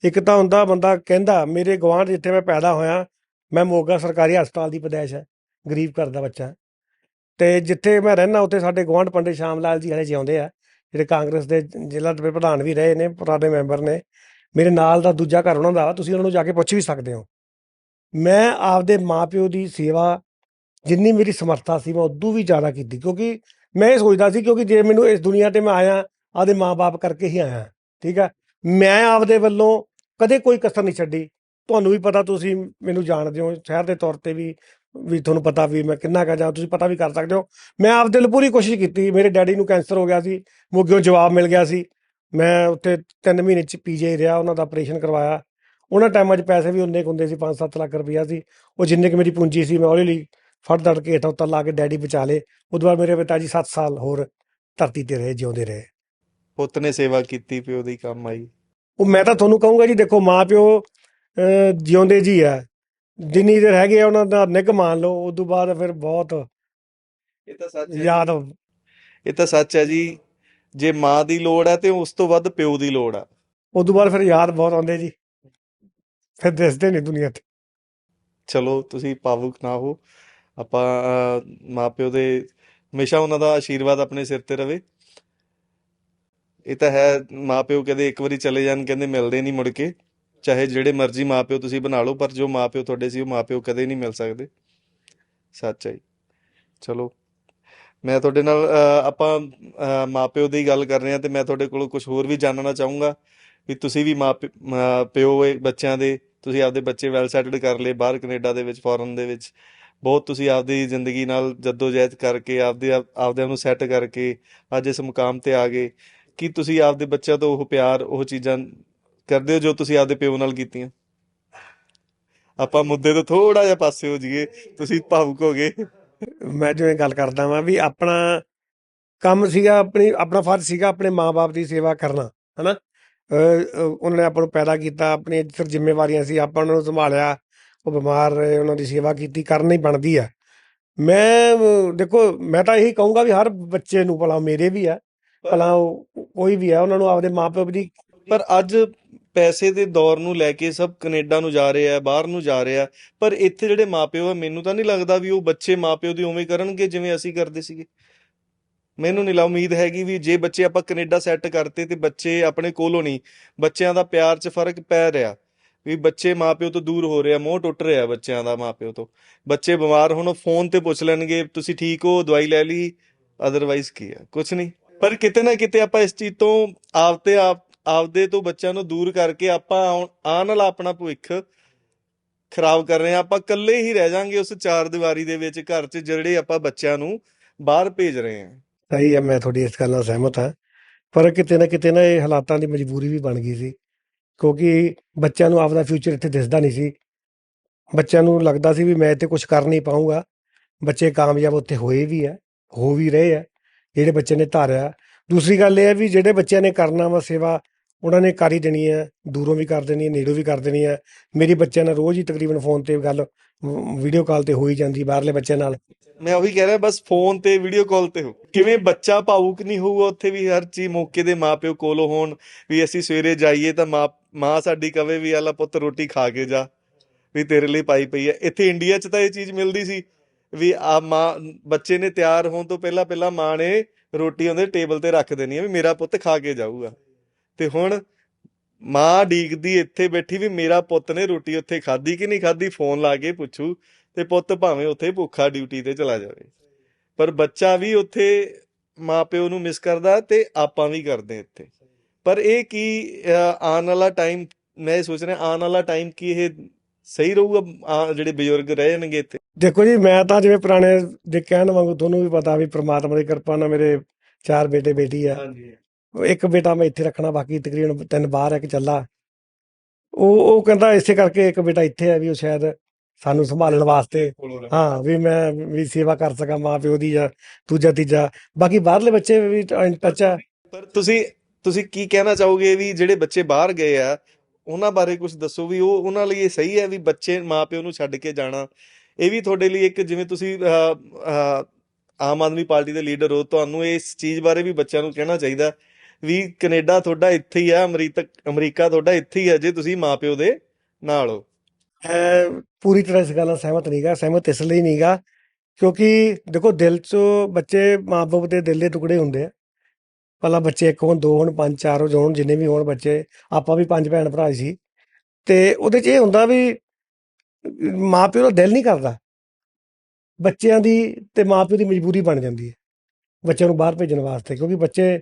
ਇੱਕ ਤਾਂ ਹੁੰਦਾ ਬੰਦਾ ਕਹਿੰਦਾ ਮੇਰੇ ਗਵਾਂਢ ਜਿੱਥੇ ਮੈਂ ਪੈਦਾ ਹੋਇਆ ਮੈਂ ਮੋਗਾ ਸਰਕਾਰੀ ਹਸਪਤਾਲ ਦੀ ਪਦੈਸ਼ ਹੈ ਗਰੀਬ ਘਰ ਦਾ ਬੱਚਾ ਤੇ ਜਿੱਥੇ ਮੈਂ ਰਹਿਣਾ ਉੱਥੇ ਸਾਡੇ ਗਵਾਂਢ ਪੰਡਿਤ ਸ਼ਾਮ ਲਾਲ ਜੀ ਹਲੇ ਜਿਉਂਦੇ ਆ ਜਿਹੜੇ ਕਾਂਗਰਸ ਦੇ ਜ਼ਿਲ੍ਹਾ ਪ੍ਰਧਾਨ ਵੀ ਰਹੇ ਨੇ ਪੁਰਾਣੇ ਮੈਂਬਰ ਨੇ। ਮੇਰੇ ਨਾਲ ਦਾ ਦੂਜਾ ਘਰ ਉਹਨਾਂ ਦਾ ਵਾ, ਤੁਸੀਂ ਉਹਨਾਂ ਨੂੰ ਜਾ ਕੇ ਪੁੱਛ ਵੀ ਸਕਦੇ ਹੋ। ਮੈਂ ਆਪਦੇ ਮਾਪਿਓ ਦੀ ਸੇਵਾ ਜਿੰਨੀ ਮੇਰੀ ਸਮਰੱਥਾ ਸੀ ਮੈਂ ਉਦੋਂ ਵੀ ਜ਼ਿਆਦਾ ਕੀਤੀ, ਕਿਉਂਕਿ ਮੈਂ ਇਹ ਸੋਚਦਾ ਸੀ ਕਿਉਂਕਿ ਜੇ ਮੈਨੂੰ ਇਸ ਦੁਨੀਆ ਤੇ ਮੈਂ ਆਇਆ, ਆਪਦੇ ਮਾਪੇ ਕਰਕੇ ਹੀ ਆਇਆ, ਠੀਕ ਹੈ। ਮੈਂ ਆਪਦੇ ਵੱਲੋਂ ਕਦੇ ਕੋਈ ਕਸਰ ਨਹੀਂ ਛੱਡੀ। ਤੁਹਾਨੂੰ ਵੀ ਪਤਾ ਤੁਸੀਂ ਮੈਨੂੰ ਜਾਣਦੇ ਹੋ, ਸ਼ਹਿਰ ਦੇ ਤੌਰ ਤੇ ਵੀ ਵੀ ਤੁਹਾਨੂੰ ਪਤਾ ਵੀ ਮੈਂ ਕਿੰਨਾ ਕਾ ਜਾਂ ਤੁਸੀਂ ਪਤਾ ਵੀ ਕਰ ਸਕਦੇ ਹੋ। ਮੈਂ ਆਪਦੇ ਲਈ ਪੂਰੀ ਕੋਸ਼ਿਸ਼ ਕੀਤੀ, ਮੇਰੇ ਡੈਡੀ ਨੂੰ ਕੈਂਸਰ ਹੋ ਗਿਆ ਸੀ, ਮੋਗਿਓ ਜਵਾਬ ਮਿਲ ਗਿਆ ਸੀ। ਮੈਂ ਉੱਥੇ 3 ਮਹੀਨੇ ਚ ਪੀਜੀ ਰਿਹਾ, ਉਹਨਾਂ ਦਾ ਆਪਰੇਸ਼ਨ ਕਰਵਾਇਆ। ਉਹਨਾਂ ਟਾਈਮਾਂ 'ਚ ਪੈਸੇ ਵੀ ਉਨੇ ਕੁ ਹੁੰਦੇ ਸੀ 5-7 ਲੱਖ ਰੁਪਇਆ ਸੀ। ਉਹ ਜਿੰਨੇ ਕਿ ਮੇਰੀ ਪੂੰਜੀ ਸੀ, ਮੈਂ ਉਹਦੇ ਲਈ ਫੜ ਦੜ ਕੇ ਹੇਠਾਂ ਉੱਤਰ ਲਾ ਕੇ ਡੈਡੀ ਬਚਾ ਲਏ। ਉਦੋਂ ਬਾਅਦ ਮੇਰੇ ਪਿਤਾ ਜੀ 7 ਸਾਲ ਹੋਰ ਧਰਤੀ ਤੇ ਰਹੇ ਜਿਉਂਦੇ ਰਹੇ। ਪੁੱਤ ਨੇ ਸੇਵਾ ਕੀਤੀ ਪਿਓ ਦੀ ਕੰਮ ਆਈ। ਉਹ ਮੈਂ ਤਾਂ ਤੁਹਾਨੂੰ ਕਹੂੰਗਾ ਜੀ ਦੇਖੋ ਮਾਂ ਪਿਓ ਅਹ, ਜਿਉਂਦੇ ਜੀ ਆ। ਜਿੰਨੀ ਦੇਰ ਹੈਗੇ ਉਹਨਾਂ ਦਾ ਨਿੱਘ ਮੰਨ ਲਓ ਉਸ ਤੋਂ ਬਾਅਦ ਫਿਰ ਬਹੁਤ ਇਹ ਤਾਂ ਸੱਚ ਯਾਦ ਇਹ ਤਾਂ ਸੱਚ ਹੈ ਜੀ। ਜੇ ਮਾਂ ਦੀ ਲੋੜ ਹੈ ਤੇ ਉਸ ਤੋਂ ਵੱਧ ਪਿਓ ਦੀ ਲੋੜ ਆ। ਉਸ ਤੋਂ ਬਾਅਦ ਫਿਰ ਯਾਦ ਬਹੁਤ ਆਉਂਦੇ ਜੀ। ਫਿਰ ਦਿਸਦੇ ਨਹੀਂ ਦੁਨੀਆ ਤੇ। ਚਲੋ ਤੁਸੀਂ ਭਾਵੁਕ ਨਾ ਹੋ। ਆਪਾਂ ਅਹ, ਮਾਪਿਓ ਦੇ ਹਮੇਸ਼ਾ ਉਹਨਾਂ ਦਾ ਆਸ਼ੀਰਵਾਦ ਆਪਣੇ ਸਿਰ ਤੇ ਰਵੇ। ਇਹ ਤਾਂ ਹੈ ਮਾਪਿਓ ਕਦੇ ਇੱਕ ਵਾਰੀ ਚਲੇ ਜਾਣ ਕਹਿੰਦੇ ਮਿਲਦੇ ਨਹੀਂ ਮੁੜ ਕੇ। ਚਾਹੇ ਜਿਹੜੇ ਮਰਜ਼ੀ ਮਾਪਿਓ ਤੁਸੀਂ ਬਣਾ ਲਓ ਪਰ ਜੋ ਮਾਪਿਓ ਤੁਹਾਡੇ ਸੀ ਉਹ ਮਾਪਿਓ ਕਦੇ ਨਹੀਂ ਮਿਲ ਸਕਦੇ। ਸੱਚ ਹੈ ਚਲੋ ਮੈਂ ਤੁਹਾਡੇ ਨਾਲ ਆਪਾਂ ਅਹ, ਮਾਪਿਓ ਦੀ ਗੱਲ ਕਰ ਰਹੇ ਹਾਂ ਤੇ ਮੈਂ ਤੁਹਾਡੇ ਕੋਲੋਂ ਕੁਝ ਹੋਰ ਵੀ ਜਾਣਨਾ ਚਾਹੂੰਗਾ ਵੀ ਤੁਸੀਂ ਵੀ ਮਾਪਿ- ਅਹ, ਪਿਓ ਬੱਚਿਆਂ ਦੇ ਤੁਸੀਂ ਆਪਦੇ ਬੱਚੇ ਵੈਲ ਸੈਟਲਡ ਕਰ ਲਏ ਬਾਹਰ ਕੈਨੇਡਾ ਦੇ ਵਿੱਚ ਫੋਰਨ ਦੇ ਵਿੱਚ। ਬਹੁਤ ਤੁਸੀਂ ਆਪਦੀ ਜ਼ਿੰਦਗੀ ਨਾਲ ਜਦੋਜਹਿਦ ਕਰਕੇ, ਆਪਦੇ ਆਪਦੇ ਨੂੰ ਸੈੱਟ ਕਰਕੇ ਅੱਜ ਇਸ ਮੁਕਾਮ ਤੇ ਆ ਗਏ। ਕੀ ਤੁਸੀਂ ਆਪਦੇ ਬੱਚਿਆਂ ਤੋਂ ਉਹ ਪਿਆਰ, ਉਹ ਚੀਜ਼ਾਂ ਕਰਦੇ ਹੋ ਜੋ ਤੁਸੀਂ ਆਪਦੇ ਪਿਓ ਨਾਲ ਕੀਤੀਆਂ? ਆਪਾਂ ਮੁੱਦੇ ਤੋਂ ਥੋੜਾ ਜਿਹਾ ਪਾਸੇ ਹੋ ਜਾਈਏ, ਤੁਸੀਂ ਭਾਵੁਕ ਹੋ ਗਏ। ਮੈਂ ਜਿਵੇਂ ਗੱਲ ਕਰਦਾ ਵਾਂ ਵੀ ਆਪਣਾ ਕੰਮ ਸੀਗਾ, ਆਪਣੀ, ਆਪਣਾ ਫਰਜ਼ ਸੀਗਾ ਆਪਣੇ ਮਾਪੇ ਦੀ ਸੇਵਾ ਕਰਨਾ, ਹਨਾ? ਉਹਨਾਂ ਨੇ ਆਪਾਂ ਨੂੰ ਪੈਦਾ ਕੀਤਾ ਆਪਣੀ ਫਿਰ ਜ਼ਿੰਮੇਵਾਰੀਆਂ ਸੀ, ਆਪਾਂ ਉਹਨਾਂ ਨੂੰ ਸੰਭਾਲਿਆ ਉਹ ਬਿਮਾਰ ਰਹੇ ਉਹਨਾਂ ਦੀ ਸੇਵਾ ਕੀਤੀ ਕਰਨੀ ਬਣਦੀ ਆ। ਮੈਂ ਦੇਖੋ ਮੈਂ ਤਾਂ ਇਹੀ ਕਹੂੰਗਾ ਵੀ ਹਰ ਬੱਚੇ ਨੂੰ ਭਲਾ ਮੇਰੇ ਵੀ ਆ ਭਲਾ ਕੋਈ ਵੀ ਆ ਉਹਨਾਂ ਨੂੰ ਆਪਦੇ ਮਾਪੇ ਦੀ ਪਰ ਅੱਜ ਪੈਸੇ ਦੇ ਦੌਰ ਨੂੰ ਲੈ ਕੇ ਸਭ ਕੈਨੇਡਾ ਨੂੰ ਜਾ ਰਹੇ ਆ ਬਾਹਰ ਨੂੰ ਜਾ ਰਹੇ ਆ ਪਰ ਇੱਥੇ ਜਿਹੜੇ ਮਾਪਿਓ ਆ ਮੈਨੂੰ ਤਾਂ ਨਹੀਂ ਲੱਗਦਾ ਵੀ ਉਹ ਬੱਚੇ ਮਾਪਿਓ ਦੀ ਉਵੇਂ ਕਰਨਗੇ ਜਿਵੇਂ ਅਸੀਂ ਕਰਦੇ ਸੀਗੇ। ਮੈਨੂੰ ਨਹੀਂ ਲਾ ਉਮੀਦ ਹੈਗੀ ਵੀ ਜੇ ਬੱਚੇ ਆਪਾਂ ਕੈਨੇਡਾ ਸੈੱਟ ਕਰਤੇ ਤੇ ਬੱਚੇ ਆਪਣੇ ਕੋਲੋਂ ਨਹੀਂ ਬੱਚਿਆਂ ਦਾ ਪਿਆਰ 'ਚ ਫ਼ਰਕ ਪੈ ਰਿਹਾ। ਵੀ ਬੱਚੇ ਮਾਪਿਓ ਤੋਂ ਦੂਰ ਹੋ ਰਿਹਾ ਮੋਹ ਟੁੱਟ ਰਿਹਾ ਬੱਚਿਆਂ ਦਾ ਮਾਪਿਓ ਤੋਂ। ਬੱਚੇ ਬਿਮਾਰ ਹੋਣ ਫੋਨ ਤੇ ਪੁੱਛ ਲੈਣਗੇ, ਤੁਸੀਂ ਠੀਕ ਹੋ? ਦਵਾਈ ਲੈ ਲਈ? ਅਦਰਵਾਈਜ਼ ਕੀ ਆ? ਕੁਝ ਨਹੀਂ। ਪਰ ਕਿਤੇ ਨਾ ਕਿਤੇ ਆਪਾਂ ਇਸ ਚੀਜ਼ ਤੋਂ ਆਪ ਤੇ ਆਪ, ਆਪਦੇ ਤੋਂ ਬੱਚਿਆਂ ਨੂੰ ਦੂਰ ਕਰਕੇ ਆਪਾਂ ਆਉਣ- ਵਾਲਾ ਆਪਣਾ ਭਵਿੱਖ ਖਰਾਬ ਕਰ ਰਹੇ ਹਾਂ। ਆਪਾਂ ਇਕੱਲੇ ਹੀ ਰਹਿ ਜਾਾਂਗੇ ਉਸ ਚਾਰ ਦੀਵਾਰੀ ਦੇ ਵਿੱਚ ਘਰ 'ਚ ਜਿਹੜੇ ਆਪਾਂ ਬੱਚਿਆਂ ਨੂੰ ਬਾਹਰ ਭੇਜ ਰਹੇ ਆ ਸਹੀ ਹੈ, ਮੈਂ ਤੁਹਾਡੀ ਇਸ ਗੱਲ ਨਾਲ ਸਹਿਮਤ ਹਾਂ। ਪਰ ਕਿਤੇ ਨਾ ਕਿਤੇ ਨਾ ਇਹ ਹਾਲਾਤਾਂ ਦੀ ਮਜਬੂਰੀ ਵੀ ਬਣ ਗਈ ਸੀ। ਕਿਉਂਕਿ ਬੱਚਿਆਂ ਨੂੰ ਆਪਦਾ ਫਿਊਚਰ ਇੱਥੇ ਦਿਸਦਾ ਨਹੀਂ ਸੀ। ਬੱਚਿਆਂ ਨੂੰ ਲੱਗਦਾ ਸੀ ਵੀ ਮੈਂ ਇੱਥੇ ਕੁਝ ਕਰ ਨਹੀਂ ਪਾਊਂਗਾ। ਬੱਚੇ ਕਾਮਯਾਬ ਉੱਥੇ ਹੋਏ ਵੀ ਆ, ਹੋ ਵੀ ਰਹੇ ਆ, ਜਿਹੜੇ ਬੱਚੇ ਨੇ ਧਾਰਿਆ। ਦੂਸਰੀ ਗੱਲ ਇਹ ਹੈ ਵੀ ਜਿਹੜੇ ਬੱਚਿਆਂ ਨੇ ਕਰਨਾ ਵਾ ਸੇਵਾ, ਉਹਨਾਂ ਨੇ ਕਰ ਹੀ ਦੇਣੀ ਹੈ ਦੂਰੋਂ ਵੀ ਕਰ ਦੇਣੀ ਹੈ ਨੇੜੋਂ ਵੀ ਕਰ ਦੇਣੀ ਹੈ ਮੇਰੀ ਬੱਚਿਆਂ ਨਾਲ ਰੋਜ਼ ਹੀ ਤਕਰੀਬਨ ਫੋਨ ਤੇ ਗੱਲ ਵੀਡੀਓ ਕਾਲ ਤੇ ਹੋ ਜਾਂਦੀ ਬਾਹਰਲੇ ਬੱਚਿਆਂ ਨਾਲ। ਮੈਂ ਉਹੀ ਕਹਿ ਰਿਹਾ, ਬਸ ਫੋਨ ਤੇ ਵੀਡੀਓ ਕਾਲ ਤੇ ਹੋ। ਕਿਵੇਂ ਬੱਚਾ ਭਾਵੁਕ ਨਹੀਂ ਹੋਊਗਾ ਉੱਥੇ ਵੀ ਹਰ ਚੀਜ਼ ਮੌਕੇ ਦੇ ਮਾਪਿਓ ਕੋਲੋਂ ਹੋਣ, ਵੀ ਅਸੀਂ ਸਵੇਰੇ ਜਾਈਏ ਤਾਂ ਮਾਂ ਮਾਂ ਸਾਡੀ ਕਵੇ ਵੀ ਆਲਾ ਪੁੱਤ ਰੋਟੀ ਖਾ ਕੇ ਜਾ, ਵੀ ਤੇਰੇ ਲਈ ਪਾਈ ਪਈ ਹੈ ਇੱਥੇ ਇੰਡੀਆ 'ਚ ਤਾਂ ਇਹ ਚੀਜ਼ ਮਿਲਦੀ ਸੀ ਵੀ ਆ ਮਾਂ, ਬੱਚੇ ਨੇ ਤਿਆਰ ਹੋਣ ਤੋਂ ਪਹਿਲਾਂ ਪਹਿਲਾਂ ਮਾਂ ਨੇ ਰੋਟੀ ਉਹਦੇ ਟੇਬਲ ਤੇ ਰੱਖ ਦੇਣੀ ਹੈ ਵੀ ਮੇਰਾ ਪੁੱਤ ਖਾ ਕੇ ਜਾਊਗਾ। ਤੇ ਹੁਣ ਮਾਂ ਡੀਕਦੀ ਇੱਥੇ ਬੈਠੀ ਵੀ ਮੇਰਾ ਪੁੱਤ ਨੇ ਰੋਟੀ ਉੱਥੇ ਖਾਧੀ ਕਿ ਨਹੀਂ ਖਾਧੀ? ਫੋਨ ਲਾ ਕੇ ਪੁੱਛੂ ਤੇ ਪੁੱਤ ਭਾਵੇਂ ਉੱਥੇ ਭੁੱਖਾ ਡਿਊਟੀ ਤੇ ਚਲਾ ਜਾਵੇ। ਪਰ ਬੱਚਾ ਵੀ ਉੱਥੇ ਮਾਪਿਓ ਨੂੰ ਮਿਸ ਕਰਦਾ ਤੇ ਆਪਾਂ ਵੀ ਕਰਦੇ ਇੱਥੇ। ਪਰ ਇਹ ਕੀ ਆਉਣ ਵਾਲਾ ਟਾਈਮ ਮੈਂ ਇਹ ਸੋਚ ਰਿਹਾ ਆਉਣ ਵਾਲਾ ਟਾਈਮ ਕੀ ਇਹ ਸਹੀ ਰਹੂਗਾ? ਜਿਹੜੇ ਬਜ਼ੁਰਗ ਰਹੇ ਜਾਣਗੇ ਇੱਥੇ। ਦੇਖੋ ਜੀ ਮੈਂ ਤਾਂ ਜਿਵੇਂ ਪੁਰਾਣੇ ਦੇ ਕਹਿਣ ਵਾਂਗੂ ਤੁਹਾਨੂੰ ਵੀ ਪਤਾ ਵੀ ਪ੍ਰਮਾਤਮਾ ਦੀ ਕਿਰਪਾ ਨਾਲ ਮੇਰੇ ਚਾਰ ਬੇਟੇ ਬੇਟੀ ਆ। ਹਾਂਜੀ। ਇੱਕ ਬੇਟਾ ਮੈਂ ਇੱਥੇ ਰੱਖਣਾ ਬਾਕੀ ਤਕਰੀਬਨ ਤਿੰਨ ਬਾਹਰ ਹੈ ਕਿ ਚੱਲਾ। ਉਹ ਉਹ ਕਹਿੰਦਾ ਇਸੇ ਕਰਕੇ ਇੱਕ ਬੇਟਾ ਇੱਥੇ ਹੈ ਵੀ ਉਹ ਸ਼ਾਇਦ ਸਾਨੂੰ ਸੰਭਾਲਣ ਵਾਸਤੇ ਹਾਂ ਵੀ ਮੈਂ ਵੀ ਸੇਵਾ ਕਰ ਸਕਾਂ ਮਾਂ ਪਿਓ ਦੀ ਜਾਂ ਦੂਜਾ ਤੀਜਾ। ਬਾਕੀ ਬਾਹਰਲੇ ਬੱਚੇ ਵੀ ਟੱਚ ਆ। ਪਰ ਤੁਸੀਂ ਤੁਸੀਂ ਕੀ ਕਹਿਣਾ ਚਾਹੋਗੇ ਵੀ ਜਿਹੜੇ ਬੱਚੇ ਬਾਹਰ ਗਏ ਆ ਉਹਨਾਂ ਬਾਰੇ ਕੁਝ ਦੱਸੋ ਵੀ ਉਹ ਉਹਨਾਂ ਲਈ ਇਹ ਸਹੀ ਹੈ ਵੀ ਬੱਚੇ ਮਾਪਿਓ ਨੂੰ ਛੱਡ ਕੇ ਜਾਣਾ? ਇਹ ਵੀ ਤੁਹਾਡੇ ਲਈ ਇੱਕ ਜਿਵੇਂ ਤੁਸੀਂ ਆਮ ਆਦਮੀ ਪਾਰਟੀ ਦੇ ਲੀਡਰ ਹੋ ਤੁਹਾਨੂੰ ਇਸ ਚੀਜ਼ ਬਾਰੇ ਵੀ ਬੱਚਿਆਂ ਨੂੰ ਕਹਿਣਾ ਚਾਹੀਦਾ। ਵੀ ਕੈਨੇਡਾ ਤੁਹਾਡਾ ਇੱਥੇ ਹੀ ਆ ਅਮਰੀਕਾ ਅਮਰੀਕਾ ਤੁਹਾਡਾ ਇੱਥੇ ਹੀ ਆ, ਜੇ ਤੁਸੀਂ ਮਾਪਿਓ ਦੇ ਨਾਲ ਹੋ। ਪੂਰੀ ਤਰ੍ਹਾਂ ਇਸ ਗੱਲ ਨਾਲ ਸਹਿਮਤ ਨਹੀਂਗਾ ਸਹਿਮਤ ਇਸ ਲਈ ਨਹੀਂਗਾ ਕਿਉਂਕਿ ਦੇਖੋ ਦਿਲ 'ਚ ਬੱਚੇ ਮਾਪੇ ਦੇ ਦਿਲ ਦੇ ਟੁਕੜੇ ਹੁੰਦੇ ਆ। ਪਹਿਲਾਂ ਬੱਚੇ ਇੱਕ ਹੋਣ, ਦੋ ਹੋਣ, ਪੰਜ, ਚਾਰ ਹੋਣ, ਜਿੰਨੇ ਵੀ ਹੋਣ ਬੱਚੇ, ਆਪਾਂ ਵੀ ਪੰਜ ਭੈਣ ਭਰਾ ਸੀ। ਤੇ ਉਹਦੇ 'ਚ ਇਹ ਹੁੰਦਾ ਵੀ ਮਾਪਿਓ ਦਾ ਦਿਲ ਨਹੀਂ ਕਰਦਾ। ਬੱਚਿਆਂ ਦੀ ਤੇ ਮਾਪਿਓ ਦੀ ਮਜਬੂਰੀ ਬਣ ਜਾਂਦੀ ਹੈ। ਬੱਚਿਆਂ ਨੂੰ ਬਾਹਰ ਭੇਜਣ ਵਾਸਤੇ, ਕਿਉਂਕਿ ਬੱਚੇ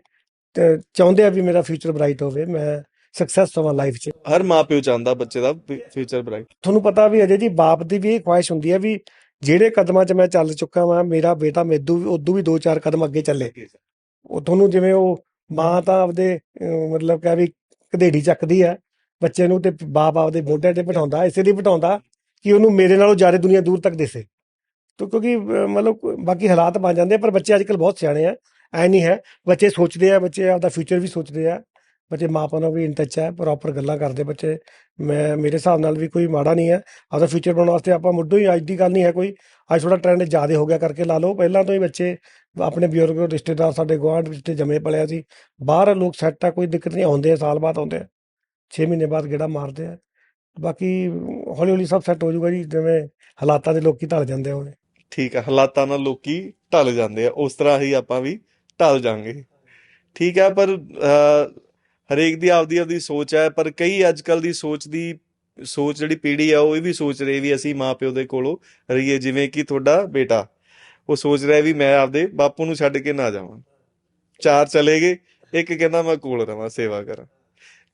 ਤੇ ਚਾਹੁੰਦੇ ਆ ਵੀ ਮੇਰਾ ਫਿਊਚਰ ਬ੍ਰਾਈਟ ਹੋਵੇ ਮੈਂ ਸਕਸੈਸ ਹੋਵਾਂ ਲਾਈਫ 'ਚ। ਹਰ ਮਾਪਿਓ ਚਾਹੁੰਦਾ ਬੱਚੇ ਦਾ ਫਿਊਚਰ ਬ੍ਰਾਈਟ ਤੁਹਾਨੂੰ ਪਤਾ ਵੀ ਅਜੇ ਜੀ ਬਾਪ ਦੀ ਵੀ ਇਹ ਖੁਆਇਸ਼ ਹੁੰਦੀ ਹੈ ਵੀ ਜਿਹੜੇ ਕਦਮਾਂ 'ਚ ਮੈਂ ਚੱਲ ਚੁੱਕਾ ਵਾਂ ਮੇਰਾ ਬੇਟਾ ਮੇਦੂ ਵੀ ਉਦੋਂ ਵੀ ਦੋ ਚਾਰ ਕਦਮ ਅੱਗੇ ਚੱਲੇ। ਉਹ ਤੁਹਾਨੂੰ ਜਿਵੇਂ ਉਹ ਮਾਂ ਤਾਂ ਆਪਦੇ ਮਤਲਬ ਕਹਿ ਵੀ ਕਧੇੜੀ ਚੱਕਦੀ ਹੈ ਬੱਚੇ ਨੂੰ ਤੇ ਬਾਪ ਆਪਦੇ ਮੋਢੇ ਤੇ ਬਿਠਾਉਂਦਾ ਇਸੇ ਲਈ ਬਿਠਾਉਂਦਾ ਕਿ ਉਹਨੂੰ ਮੇਰੇ ਨਾਲੋਂ ਜ਼ਿਆਦਾ ਦੁਨੀਆ ਦੂਰ ਤੱਕ ਦਿਸੇ। ਤੋ ਕਿਉਂਕਿ ਮਤਲਬ ਬਾਕੀ ਹਾਲਾਤ ਬਣ ਜਾਂਦੇ ਪਰ ਬੱਚੇ ਅੱਜਕੱਲ ਬਹੁਤ ਸਿਆਣੇ ਆ। ਐ ਨਹੀਂ ਹੈ। ਬੱਚੇ ਸੋਚਦੇ ਆ, ਬੱਚੇ ਆਪਦਾ ਫਿਊਚਰ ਵੀ ਸੋਚਦੇ ਆ। ਬੱਚੇ ਮਾਪਿਆਂ ਨਾਲ ਵੀ ਇਨ ਟੱਚ ਹੈ ਪ੍ਰੋਪਰ ਗੱਲਾਂ ਕਰਦੇ ਬੱਚੇ। ਮੈਂ, ਮੇਰੇ ਹਿਸਾਬ ਨਾਲ ਵੀ ਕੋਈ ਮਾੜਾ ਨਹੀਂ ਹੈ ਆਪਦਾ ਫਿਊਚਰ ਬਣਾਉਣ ਵਾਸਤੇ ਆਪਾਂ ਮੁੱਢੋਂ ਹੀ ਅੱਜ ਦੀ ਗੱਲ ਨਹੀਂ ਹੈ ਕੋਈ। ਅੱਜ ਥੋੜਾ ਟ੍ਰੈਂਡ ਜ਼ਿਆਦਾ ਹੋ ਗਿਆ ਕਰਕੇ ਲਾ ਲਓ। ਪਹਿਲਾਂ ਤੋਂ ਹੀ ਬੱਚੇ ਆਪਣੇ ਬਜ਼ੁਰਗ, ਰਿਸ਼ਤੇਦਾਰ ਸਾਡੇ ਗੁਆਂਢ ਵਿੱਚ ਜੰਮੇ ਪਲਿਆ ਸੀ। ਬਾਹਰ ਲੋਕ ਸੈੱਟ ਆ, ਕੋਈ ਦਿੱਕਤ ਨਹੀਂ ਆਉਂਦੇ ਆ, ਸਾਲ ਬਾਅਦ ਆਉਂਦੇ ਆ। 6 ਮਹੀਨੇ ਬਾਅਦ ਗੇੜਾ ਮਾਰਦੇ ਆ। ਬਾਕੀ ਹੌਲੀ ਹੌਲੀ ਸਭ ਸੈੱਟ ਹੋ ਜਾਊਗਾ ਜੀ, ਜਿਵੇਂ ਹਾਲਾਤਾਂ ਦੇ ਲੋਕੀ ਢਲ ਜਾਂਦੇ ਹੋਣੇ ਠੀਕ ਹੈ ਹਾਲਾਤਾਂ ਨਾਲ ਲੋਕੀ ਢਲ ਜਾਂਦੇ ਆ। ਉਸ ਤਰ੍ਹਾਂ ਹੀ ਆਪਾਂ ਵੀ ਢਲ ਜਾਾਂਗੇ ਠੀਕ ਹੈ, ਪਰ ਹਰੇਕ ਦੀ ਆਪਦੀ ਆਪਦੀ ਸੋਚ ਹੈ, ਪਰ ਕਈ ਅੱਜ ਕੱਲ ਦੀ ਸੋਚ ਦੀ, ਸੋਚ ਜਿਹੜੀ ਪੀੜੀ ਆ ਉਹ ਇਹ ਵੀ ਸੋਚ ਰਹੀ ਵੀ ਅਸੀਂ ਮਾਪਿਓ ਦੇ ਕੋਲੋਂ ਰਹੀਏ, ਜਿਵੇਂ ਕਿ ਤੁਹਾਡਾ ਬੇਟਾ। ਉਹ ਸੋਚ ਰਿਹਾ ਵੀ ਮੈਂ ਆਪਦੇ ਬਾਪੂ ਨੂੰ ਛੱਡ ਕੇ ਨਾ ਜਾਵਾਂ। ਚਾਰ ਚਲੇ ਗਏ, ਇੱਕ ਕਹਿੰਦਾ ਮੈਂ ਕੋਲ ਰਵਾਂ, ਸੇਵਾ ਕਰਾਂ।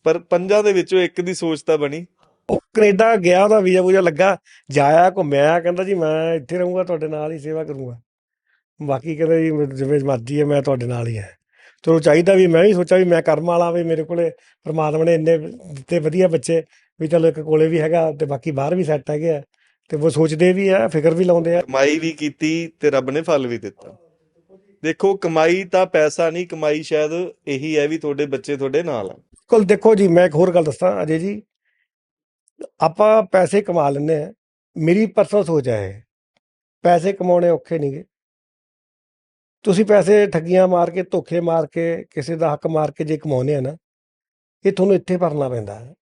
ਪਰ ਪੰਜਾਂ ਦੇ ਵਿੱਚੋਂ ਇੱਕ ਦੀ ਸੋਚ ਤਾਂ ਬਣੀ। ਉਹ ਕੈਨੇਡਾ ਗਿਆ, ਉਹਦਾ ਵੀਜ਼ਾ ਵੂਜਾ ਲੱਗਾ, ਜਾਇਆ, ਘੁੰਮਿਆ, ਕਹਿੰਦਾ ਜੀ ਮੈਂ ਇੱਥੇ ਰਹੂੰਗਾ, ਤੁਹਾਡੇ ਨਾਲ ਹੀ ਸੇਵਾ ਕਰੂੰਗਾ। ਬਾਕੀ ਕਹਿੰਦਾ ਜੀ ਮੈਂ ਜਿਵੇਂ ਮਰਜ਼ੀ ਹੈ ਮੈਂ ਤੁਹਾਡੇ ਨਾਲ ਹੀ ਹੈ। ਚਲੋ ਚਾਹੀਦਾ ਵੀ ਮੈਂ ਵੀ ਸੋਚਿਆ ਵੀ ਮੈਂ ਕਰਮ ਵਾਲਾ ਵੀ ਮੇਰੇ ਕੋਲੇ ਪ੍ਰਮਾਤਮਾ ਨੇ ਇੰਨੇ ਦਿੱਤੇ ਵਧੀਆ ਬੱਚੇ ਵੀ ਚਲੋ ਇੱਕ ਕੋਲੇ ਵੀ ਹੈਗਾ ਤੇ ਬਾਕੀ ਬਾਹਰ ਵੀ ਸੈੱਟ ਹੈਗੇ ਆ ਤੇ ਉਹ ਸੋਚਦੇ ਵੀ ਆ ਫਿਕਰ ਵੀ ਲਾਉਂਦੇ ਆ। ਕਮਾਈ ਵੀ ਕੀਤੀ ਤੇ ਰੱਬ ਨੇ ਫਲ ਵੀ ਦਿੱਤਾ। ਦੇਖੋ ਕਮਾਈ ਤਾਂ ਪੈਸਾ ਨਹੀਂ ਕਮਾਈ ਸ਼ਾਇਦ ਇਹੀ ਹੈ ਵੀ ਤੁਹਾਡੇ ਬੱਚੇ ਤੁਹਾਡੇ ਨਾਲ ਆ। ਬਿਲਕੁਲ ਦੇਖੋ ਜੀ ਮੈਂ ਇੱਕ ਹੋਰ ਗੱਲ ਦੱਸਾਂ ਅਜੇ ਜੀ। ਆਪਾਂ ਪੈਸੇ ਕਮਾ ਲੈਂਦੇ ਆ। ਮੇਰੀ ਪਰਸਨਲ ਸੋਚ ਹੈ। ਪੈਸੇ ਕਮਾਉਣੇ ਔਖੇ ਨਹੀਂਗੇ ਤੁਸੀਂ ਪੈਸੇ ਠੱਗੀਆਂ ਮਾਰ ਕੇ ਧੋਖੇ ਮਾਰ ਕੇ ਕਿਸੇ ਦਾ ਹੱਕ ਮਾਰ ਕੇ ਜੇ ਕਮਾਉਨੇ ਆ ਨਾ ਇਹ ਤੁਹਾਨੂੰ ਇੱਥੇ ਭਰਨਾ ਪੈਂਦਾ ਹੈ।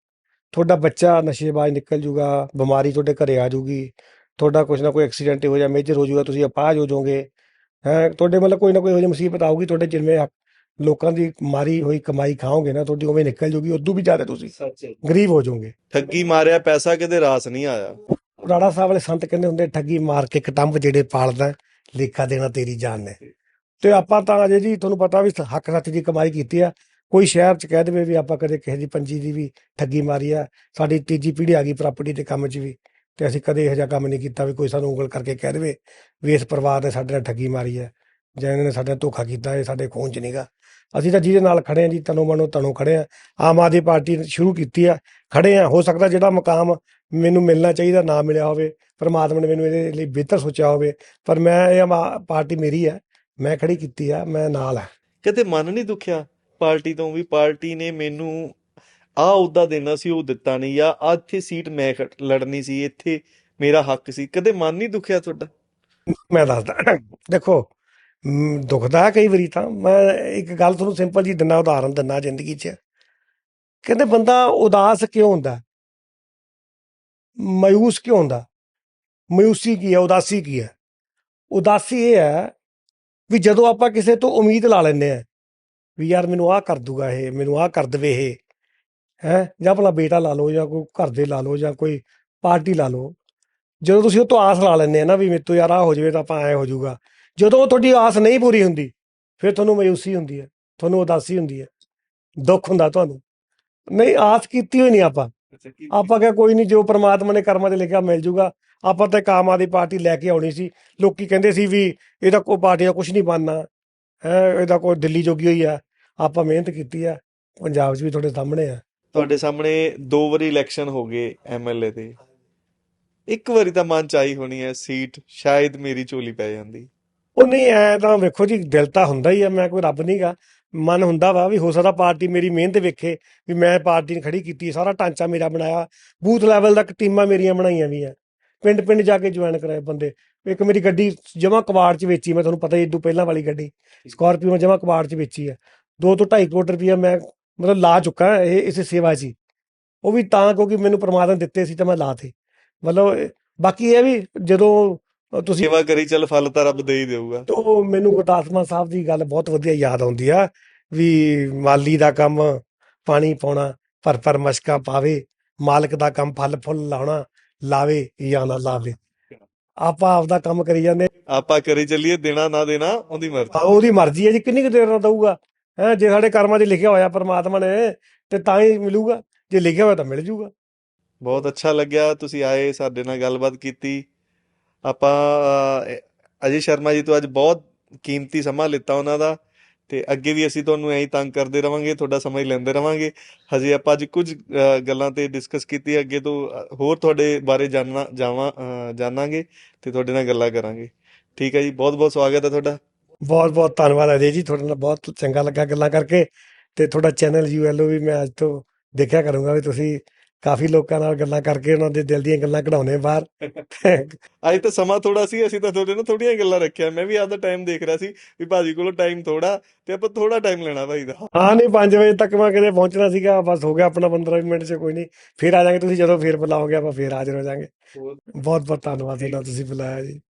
ਤੁਹਾਡਾ ਬੱਚਾ ਨਸ਼ੇਬਾਜ਼ ਨਿਕਲ ਜੂਗਾ ਬਿਮਾਰੀ ਤੁਹਾਡੇ ਘਰੇ ਆ ਜੂਗੀ ਤੁਹਾਡਾ ਕੁਝ ਨਾ ਕੋਈ ਐਕਸੀਡੈਂਟ ਹੋ ਜਾ ਮੇਜਰ ਹੋ ਜੂਗਾ ਤੁਸੀਂ ਅਪਾਹਜ ਹੋ ਜਾਓਗੇ। ਹੈ ਤੁਹਾਡੇ ਮਤਲਬ ਕੋਈ ਨਾ ਕੋਈ ਇਹੋ ਜਿਹੀ ਮੁਸੀਬਤ ਆਊਗੀ ਤੁਹਾਡੇ ਜਿਵੇਂ ਲੋਕਾਂ ਦੀ ਮਾਰੀ ਹੋਈ ਕਮਾਈ ਖਾਓਗੇ ਨਾ ਤੁਹਾਡੀ ਉਵੇਂ ਨਿਕਲ ਜੂਗੀ ਉਦੋਂ ਵੀ ਜ਼ਿਆਦਾ ਤੁਸੀਂ ਗਰੀਬ ਹੋ ਜਾਓਗੇ। ਠੱਗੀ ਮਾਰਿਆ ਪੈਸਾ ਕਿਤੇ ਰਾਸ ਨਹੀਂ ਆਇਆ। ਰਾੜਾ ਸਾਹਿਬ ਵਾਲੇ ਸੰਤ ਕਹਿੰਦੇ ਹੁੰਦੇ ਠੱਗੀ ਮਾਰ ਕੇ ਕਟੰਬ ਜਿਹੜੇ ਪਾਲਦਾ ਲੇਖਾ ਦੇਣਾ ਤੇਰੀ ਜਾਨ ਨੇ ਤੇ ਆਪਾਂ ਤਾਂ ਅਜੇ ਜੀ ਤੁਹਾਨੂੰ ਪਤਾ ਵੀ ਹੱਕ ਸੱਚ ਦੀ ਕਮਾਈ ਕੀਤੀ ਆ। ਕੋਈ ਸ਼ਹਿਰ ਚ ਕਹਿ ਦੇਵੇ ਵੀ ਆਪਾਂ ਕਦੇ ਕਿਸੇ ਦੀ ਪੰਜੀ ਦੀ ਵੀ ਠੱਗੀ ਮਾਰੀ ਆ, ਸਾਡੀ ਤੀਜੀ ਪੀੜ੍ਹੀ ਆ ਗਈ ਪ੍ਰਾਪਰਟੀ ਦੇ ਕੰਮ 'ਚ ਵੀ, ਤੇ ਅਸੀਂ ਕਦੇ ਇਹੋ ਜਿਹਾ ਕੰਮ ਨਹੀਂ ਕੀਤਾ ਵੀ ਕੋਈ ਸਾਨੂੰ ਉਂਗਲ ਕਰਕੇ ਕਹਿ ਦੇਵੇ ਵੀ ਇਸ ਪਰਿਵਾਰ ਨੇ ਸਾਡੇ ਨਾਲ ਠੱਗੀ ਮਾਰੀ ਹੈ ਜਾਂ ਇਹਨਾਂ ਨੇ ਸਾਡੇ ਨਾਲ ਧੋਖਾ ਕੀਤਾ, ਇਹ ਸਾਡੇ ਖੂਨ 'ਚ ਨਹੀਂਗਾ ਅਸੀਂ ਤਾਂ ਜਿਹਦੇ ਨਾਲ ਖੜੇ ਆ ਜੀ, ਤਨੋਂ ਮਨੋਂ ਤਨੋਂ ਖੜੇ ਆ। ਆਮ ਆਦਮੀ ਪਾਰਟੀ ਸ਼ੁਰੂ ਕੀਤੀ ਆ, ਖੜੇ ਆ। ਹੋ ਸਕਦਾ ਜਿਹੜਾ ਮਕਾਮ ਮੈਨੂੰ ਮਿਲਣਾ ਚਾਹੀਦਾ ਨਾ ਮਿਲਿਆ ਹੋਵੇ, ਪਰਮਾਤਮਾ ਨੇ ਮੈਨੂੰ ਇਹਦੇ ਲਈ ਬਿਹਤਰ ਸੋਚਿਆ ਹੋਵੇ, ਪਰ ਮੈਂ ਇਹ ਮਾ- ਪਾਰਟੀ ਮੇਰੀ ਹੈ ਮੈਂ ਖੜੀ ਕੀਤੀ ਆ ਮੈਂ ਨਾਲ ਆ। ਕਦੇ ਮਨ ਨਹੀਂ ਦੁਖਿਆ? ਪਾਰਟੀ ਤੋਂ ਵੀ ਪਾਰਟੀ ਨੇ ਮੈਨੂੰ ਆ ਅਹੁਦਾ ਦੇਣਾ ਸੀ ਉਹ ਦਿੱਤਾ ਨਹੀਂ ਜਾਂ ਆਹ ਇੱਥੇ ਸੀਟ ਮੈਂ ਲੜਨੀ ਸੀ ਇੱਥੇ ਮੇਰਾ ਹੱਕ ਸੀ। ਕਦੇ ਮਨ ਨਹੀਂ ਦੁਖਿਆ ਤੁਹਾਡਾ? ਮੈਂ ਦੱਸਦਾ ਦੇਖੋ ਦੁਖਦਾ ਕਈ ਵਾਰੀ ਤਾਂ। ਮੈਂ ਇੱਕ ਗੱਲ ਤੁਹਾਨੂੰ ਸਿੰਪਲ ਜੀ ਦਿਨਾ ਉਦਾਹਰਨ ਦਿੰਦਾ ਜ਼ਿੰਦਗੀ 'ਚ। ਕਹਿੰਦੇ ਬੰਦਾ ਉਦਾਸ ਕਿਉਂ ਹੁੰਦਾ? ਹੈ? ਮਾਯੂਸ ਕਿਉਂ ਹੁੰਦਾ? ਮਾਯੂਸੀ ਕੀ ਹੈ? ਉਦਾਸੀ ਕੀ ਹੈ? ਉਦਾਸੀ ਇਹ ਹੈ ਵੀ ਜਦੋਂ ਆਪਾਂ ਕਿਸੇ ਤੋਂ ਉਮੀਦ ਲਾ ਲੈਂਦੇ ਆ ਵੀ ਯਾਰ ਮੈਨੂੰ ਆਹ ਕਰ ਦੂਗਾ ਇਹ ਮੈਨੂੰ ਆਹ ਕਰ ਦਵੇ ਇਹ ਹੈ ਜਾਂ ਆਪਣਾ ਬੇਟਾ ਲਾ ਲਓ ਜਾਂ ਕੋਈ ਘਰ ਦੇ ਲਾ ਲਓ ਜਾਂ ਕੋਈ ਪਾਰਟੀ ਲਾ ਲਓ ਜਦੋਂ ਤੁਸੀਂ ਉਹ ਤੋਂ ਆਸ ਲਾ ਲੈਂਦੇ ਆ ਨਾ ਵੀ ਮੇਰੇ ਤੋਂ ਯਾਰ ਆ ਹੋ ਜਾਵੇ ਤਾਂ ਆਪਾਂ ਐ ਹੋ ਜਾਊਗਾ ਜਦੋਂ ਤੁਹਾਡੀ ਆਸ ਨਹੀਂ ਪੂਰੀ ਹੁੰਦੀ ਫਿਰ ਤੁਹਾਨੂੰ ਮਾਯੂਸੀ ਹੁੰਦੀ ਹੈ ਤੁਹਾਨੂੰ ਉਦਾਸੀ ਹੁੰਦੀ ਹੈ ਦੁੱਖ ਹੁੰਦਾ ਤੁਹਾਨੂੰ ਨਹੀਂ ਆਸ ਕੀਤੀ ਹੋਈ ਨਹੀਂ ਆਪਾਂ ਆਪਾਂ ਕਿਹਾ ਕੋਈ ਨਹੀਂ ਜੋ ਪ੍ਰਮਾਤਮਾ ਨੇ ਕਰਮਾਂ 'ਚ ਲਿਖਿਆ ਮਿਲ ਜੂਗਾ ਆਪਾਂ ਤਾਂ ਇੱਕ ਆਮ ਆਦਮੀ ਪਾਰਟੀ ਲੈ ਕੇ ਆਉਣੀ ਸੀ। ਲੋਕੀ ਕਹਿੰਦੇ ਸੀ ਵੀ ਇਹਦਾ ਕੋਈ ਪਾਰਟੀ ਦਾ ਕੁਝ ਨਹੀਂ ਬਣਨਾ। ਹੈ ਇਹਦਾ ਕੋਈ ਦਿੱਲੀ ਜੋਗੀ ਹੋਈ ਆ। ਆਪਾਂ ਮਿਹਨਤ ਕੀਤੀ ਆ। ਪੰਜਾਬ 'ਚ ਵੀ ਤੁਹਾਡੇ ਸਾਹਮਣੇ ਆ। ਤੁਹਾਡੇ ਸਾਹਮਣੇ ਦੋ ਵਾਰੀ ਇਲੈਕਸ਼ਨ ਹੋ ਗਏ ਐਮਐਲਏ ਦੇ ਇੱਕ ਵਾਰੀ ਤਾਂ ਮਨ ਚ ਆਈ ਹੋਣੀ ਹੈ ਸੀਟ ਸ਼ਾਇਦ ਮੇਰੀ ਝੋਲੀ ਪੈ ਜਾਂਦੀ। ਉਹ ਨਹੀਂ ਐ ਤਾਂ ਵੇਖੋ ਜੀ ਦਿਲ ਤਾਂ ਹੁੰਦਾ ਹੀ ਆ ਮੈਂ ਕੋਈ ਰੱਬ ਨਹੀਂਗਾ ਮਨ ਹੁੰਦਾ ਵਾ ਵੀ ਹੋ ਸਕਦਾ ਪਾਰਟੀ ਮੇਰੀ ਮਿਹਨਤ ਵੇਖੇ ਵੀ ਮੈਂ ਪਾਰਟੀ ਨੇ ਖੜੀ ਕੀਤੀ ਸਾਰਾ ਢਾਂਚਾ ਮੇਰਾ ਬਣਾਇਆ। ਬੂਥ ਲੈਵਲ ਤੱਕ ਟੀਮਾਂ ਮੇਰੀਆਂ ਬਣਾਈਆਂ ਵੀ ਆ। ਪਿੰਡ ਪਿੰਡ ਜਾ ਕੇ ਜੁਆਇਨ ਕਰਾਏ ਬੰਦੇ। ਇੱਕ ਮੇਰੀ ਗੱਡੀ ਜਮਾ ਕਬਾੜ ਚ ਵੇਚੀ ਮੈਂ ਤੁਹਾਨੂੰ ਪਤਾ ਹੀ ਇਦੋਂ ਪਹਿਲਾਂ ਵਾਲੀ ਗੱਡੀ। ਸਕਾਰਪੀਓ ਜਮਾ ਕਬਾੜ ਚ ਵੇਚੀ ਆ। 2 ਤੋਂ 2.5 ਕਰੋੜ ਰੁਪਇਆ ਮੈਂ ਮਤਲਬ ਲਾ ਚੁੱਕਾ ਇਹ ਇਸੇ ਸੇਵਾ 'ਚ ਹੀ। ਉਹ ਵੀ ਤਾਂ ਕਿਉਂਕਿ ਮੈਨੂੰ ਪ੍ਰਮਾਤਮਾ ਦਿੱਤੇ ਸੀ ਤਾਂ ਮੈਂ ਲਾਤੇ ਮਤਲਬ ਇਹ- ਬਾਕੀ ਇਹ ਵੀ ਜਦੋਂ ਤੁਸੀਂ ਸੇਵਾ ਕਰੀ ਚੱਲ ਫਲ ਤਾਂ ਰੱਬ ਦੇ ਹੀ ਦੇਊਗਾ। ਤੋ ਮੈਨੂੰ ਗੁਰਦਾਸਮਾਨ ਸਾਹਿਬ ਦੀ ਗੱਲ ਬਹੁਤ ਵਧੀਆ ਯਾਦ ਆਉਂਦੀ ਆ ਵੀ ਮਾਲੀ ਦਾ ਕੰਮ ਪਾਣੀ ਪਾਉਣਾ ਪਰ ਪਰ ਮਸ਼ਕਾ ਪਾਵੇ ਮਾਲਕ ਦਾ ਕੰਮ ਫਲ ਫੁੱਲ ਲਾਉਣਾ ਲਾਵੇ ਜਾਂ ਨਾ ਲਾਵੇ। ਆਪਾਂ ਆਪਦਾ ਕੰਮ ਕਰੀ ਜਾਂਦੇ। ਆਪਾਂ ਕਰੀ ਚੱਲੀਏ ਦੇਣਾ ਨਾ ਦੇਣਾ ਉਹਦੀ ਆ, ਮਰਜ਼ੀ ਉਹਦੀ ਮਰਜ਼ੀ ਹੈ ਜੀ ਕਿੰਨੀ ਕੁ ਦੇਰ ਨਾਲ ਦਊਗਾ? ਹੈ ਜੇ ਸਾਡੇ ਕਰਮਾਂ 'ਚ ਲਿਖਿਆ ਹੋਇਆ ਪਰਮਾਤਮਾ ਨੇ ਤੇ ਤਾਂ ਹੀ ਮਿਲੂਗਾ। ਜੇ ਲਿਖਿਆ ਹੋਇਆ ਤਾਂ ਮਿਲ ਜੂਗਾ। ਬਹੁਤ ਅੱਛਾ ਲੱਗਿਆ ਤੁਸੀਂ ਆਏ ਸਾਡੇ ਨਾਲ ਗੱਲਬਾਤ ਕੀਤੀ। ਆਪਾਂ ਅਜੇ ਸ਼ਰਮਾ ਜੀ ਤੋਂ ਅੱਜ ਬਹੁਤ ਕੀਮਤੀ ਸਮਾਂ ਲਿੱਤਾ ਉਹਨਾਂ ਦਾ। ਤੇ ਅੱਗੇ ਵੀ ਅਸੀਂ ਤੁਹਾਨੂੰ ਐਂ ਹੀ ਤੰਗ ਕਰਦੇ ਰਵਾਂਗੇ, ਤੁਹਾਡਾ ਸਮਾਂ ਹੀ ਲੈਂਦੇ ਰਵਾਂਗੇ। ਹਜੇ ਆਪਾਂ ਅੱਜ ਕੁਝ ਗੱਲਾਂ ਤੇ ਡਿਸਕਸ ਕੀਤੀ, ਅੱਗੇ ਤੋਂ ਹੋਰ ਤੁਹਾਡੇ ਬਾਰੇ ਜਾਣਨਾ, ਜਾਵਾਂ ਜਾਣਾਂਗੇ ਤੇ ਤੁਹਾਡੇ ਨਾਲ ਗੱਲਾਂ ਕਰਾਂਗੇ। ਠੀਕ ਹੈ ਜੀ ਬਹੁਤ ਬਹੁਤ ਸਵਾਗਤ ਹੈ ਤੁਹਾਡਾ। ਬਹੁਤ ਬਹੁਤ ਧੰਨਵਾਦ ਅਜੇ ਜੀ, ਤੁਹਾਡੇ ਨਾਲ ਬਹੁਤ ਚੰਗਾ ਲੱਗਾ ਗੱਲਾਂ ਕਰਕੇ ਤੇ ਤੁਹਾਡਾ ਚੈਨਲ ਯੂਐਲਓ ਵੀ ਮੈਂ ਅੱਜ ਤੋਂ ਦੇਖਿਆ ਕਰੂੰਗਾ ਵੀ ਤੁਸੀਂ ਕਾਫੀ ਲੋਕਾਂ ਨਾਲ ਗੱਲਾਂ ਕਰਕੇ ਉਹਨਾਂ ਦੇ ਦਿਲ ਦੀਆਂ ਗੱਲਾਂ ਕਢਾਉਣੇ ਬਾਹਰ। ਅੱਜ ਤਾਂ ਸਮਾਂ ਥੋੜਾ ਸੀ ਅਸੀਂ ਤਾਂ ਤੁਹਾਡੇ ਨਾਲ ਥੋੜੀਆਂ ਗੱਲਾਂ ਰੱਖਿਆ। ਮੈਂ ਵੀ ਆਪਦਾ ਟਾਈਮ ਦੇਖ ਰਿਹਾ ਸੀ ਵੀ ਭਾਜੀ ਕੋਲੋਂ ਟਾਈਮ ਥੋੜਾ ਤੇ ਆਪਾਂ ਥੋੜਾ ਟਾਈਮ ਲੈਣਾ ਭਾਈ ਦਾ। ਹਾਂ ਨਹੀਂ 5 ਵਜੇ ਤੱਕ ਮੈਂ ਕਿਤੇ ਪਹੁੰਚਣਾ ਸੀਗਾ ਬਸ ਹੋ ਗਿਆ ਆਪਣਾ 15 ਮਿੰਟ ਚ ਕੋਈ ਨਹੀਂ। ਫਿਰ ਆ ਜਾਾਂਗੇ ਤੁਸੀਂ ਜਦੋਂ ਫਿਰ ਬੁਲਾਓਗੇ ਆਪਾਂ ਫਿਰ ਹਾਜ਼ਰ ਹੋ ਜਾਾਂਗੇ। ਬਹੁਤ ਬਹੁਤ ਧੰਨਵਾਦ ਤੁਹਾਡਾ ਤੁਸੀਂ ਬੁਲਾਇਆ ਜੀ।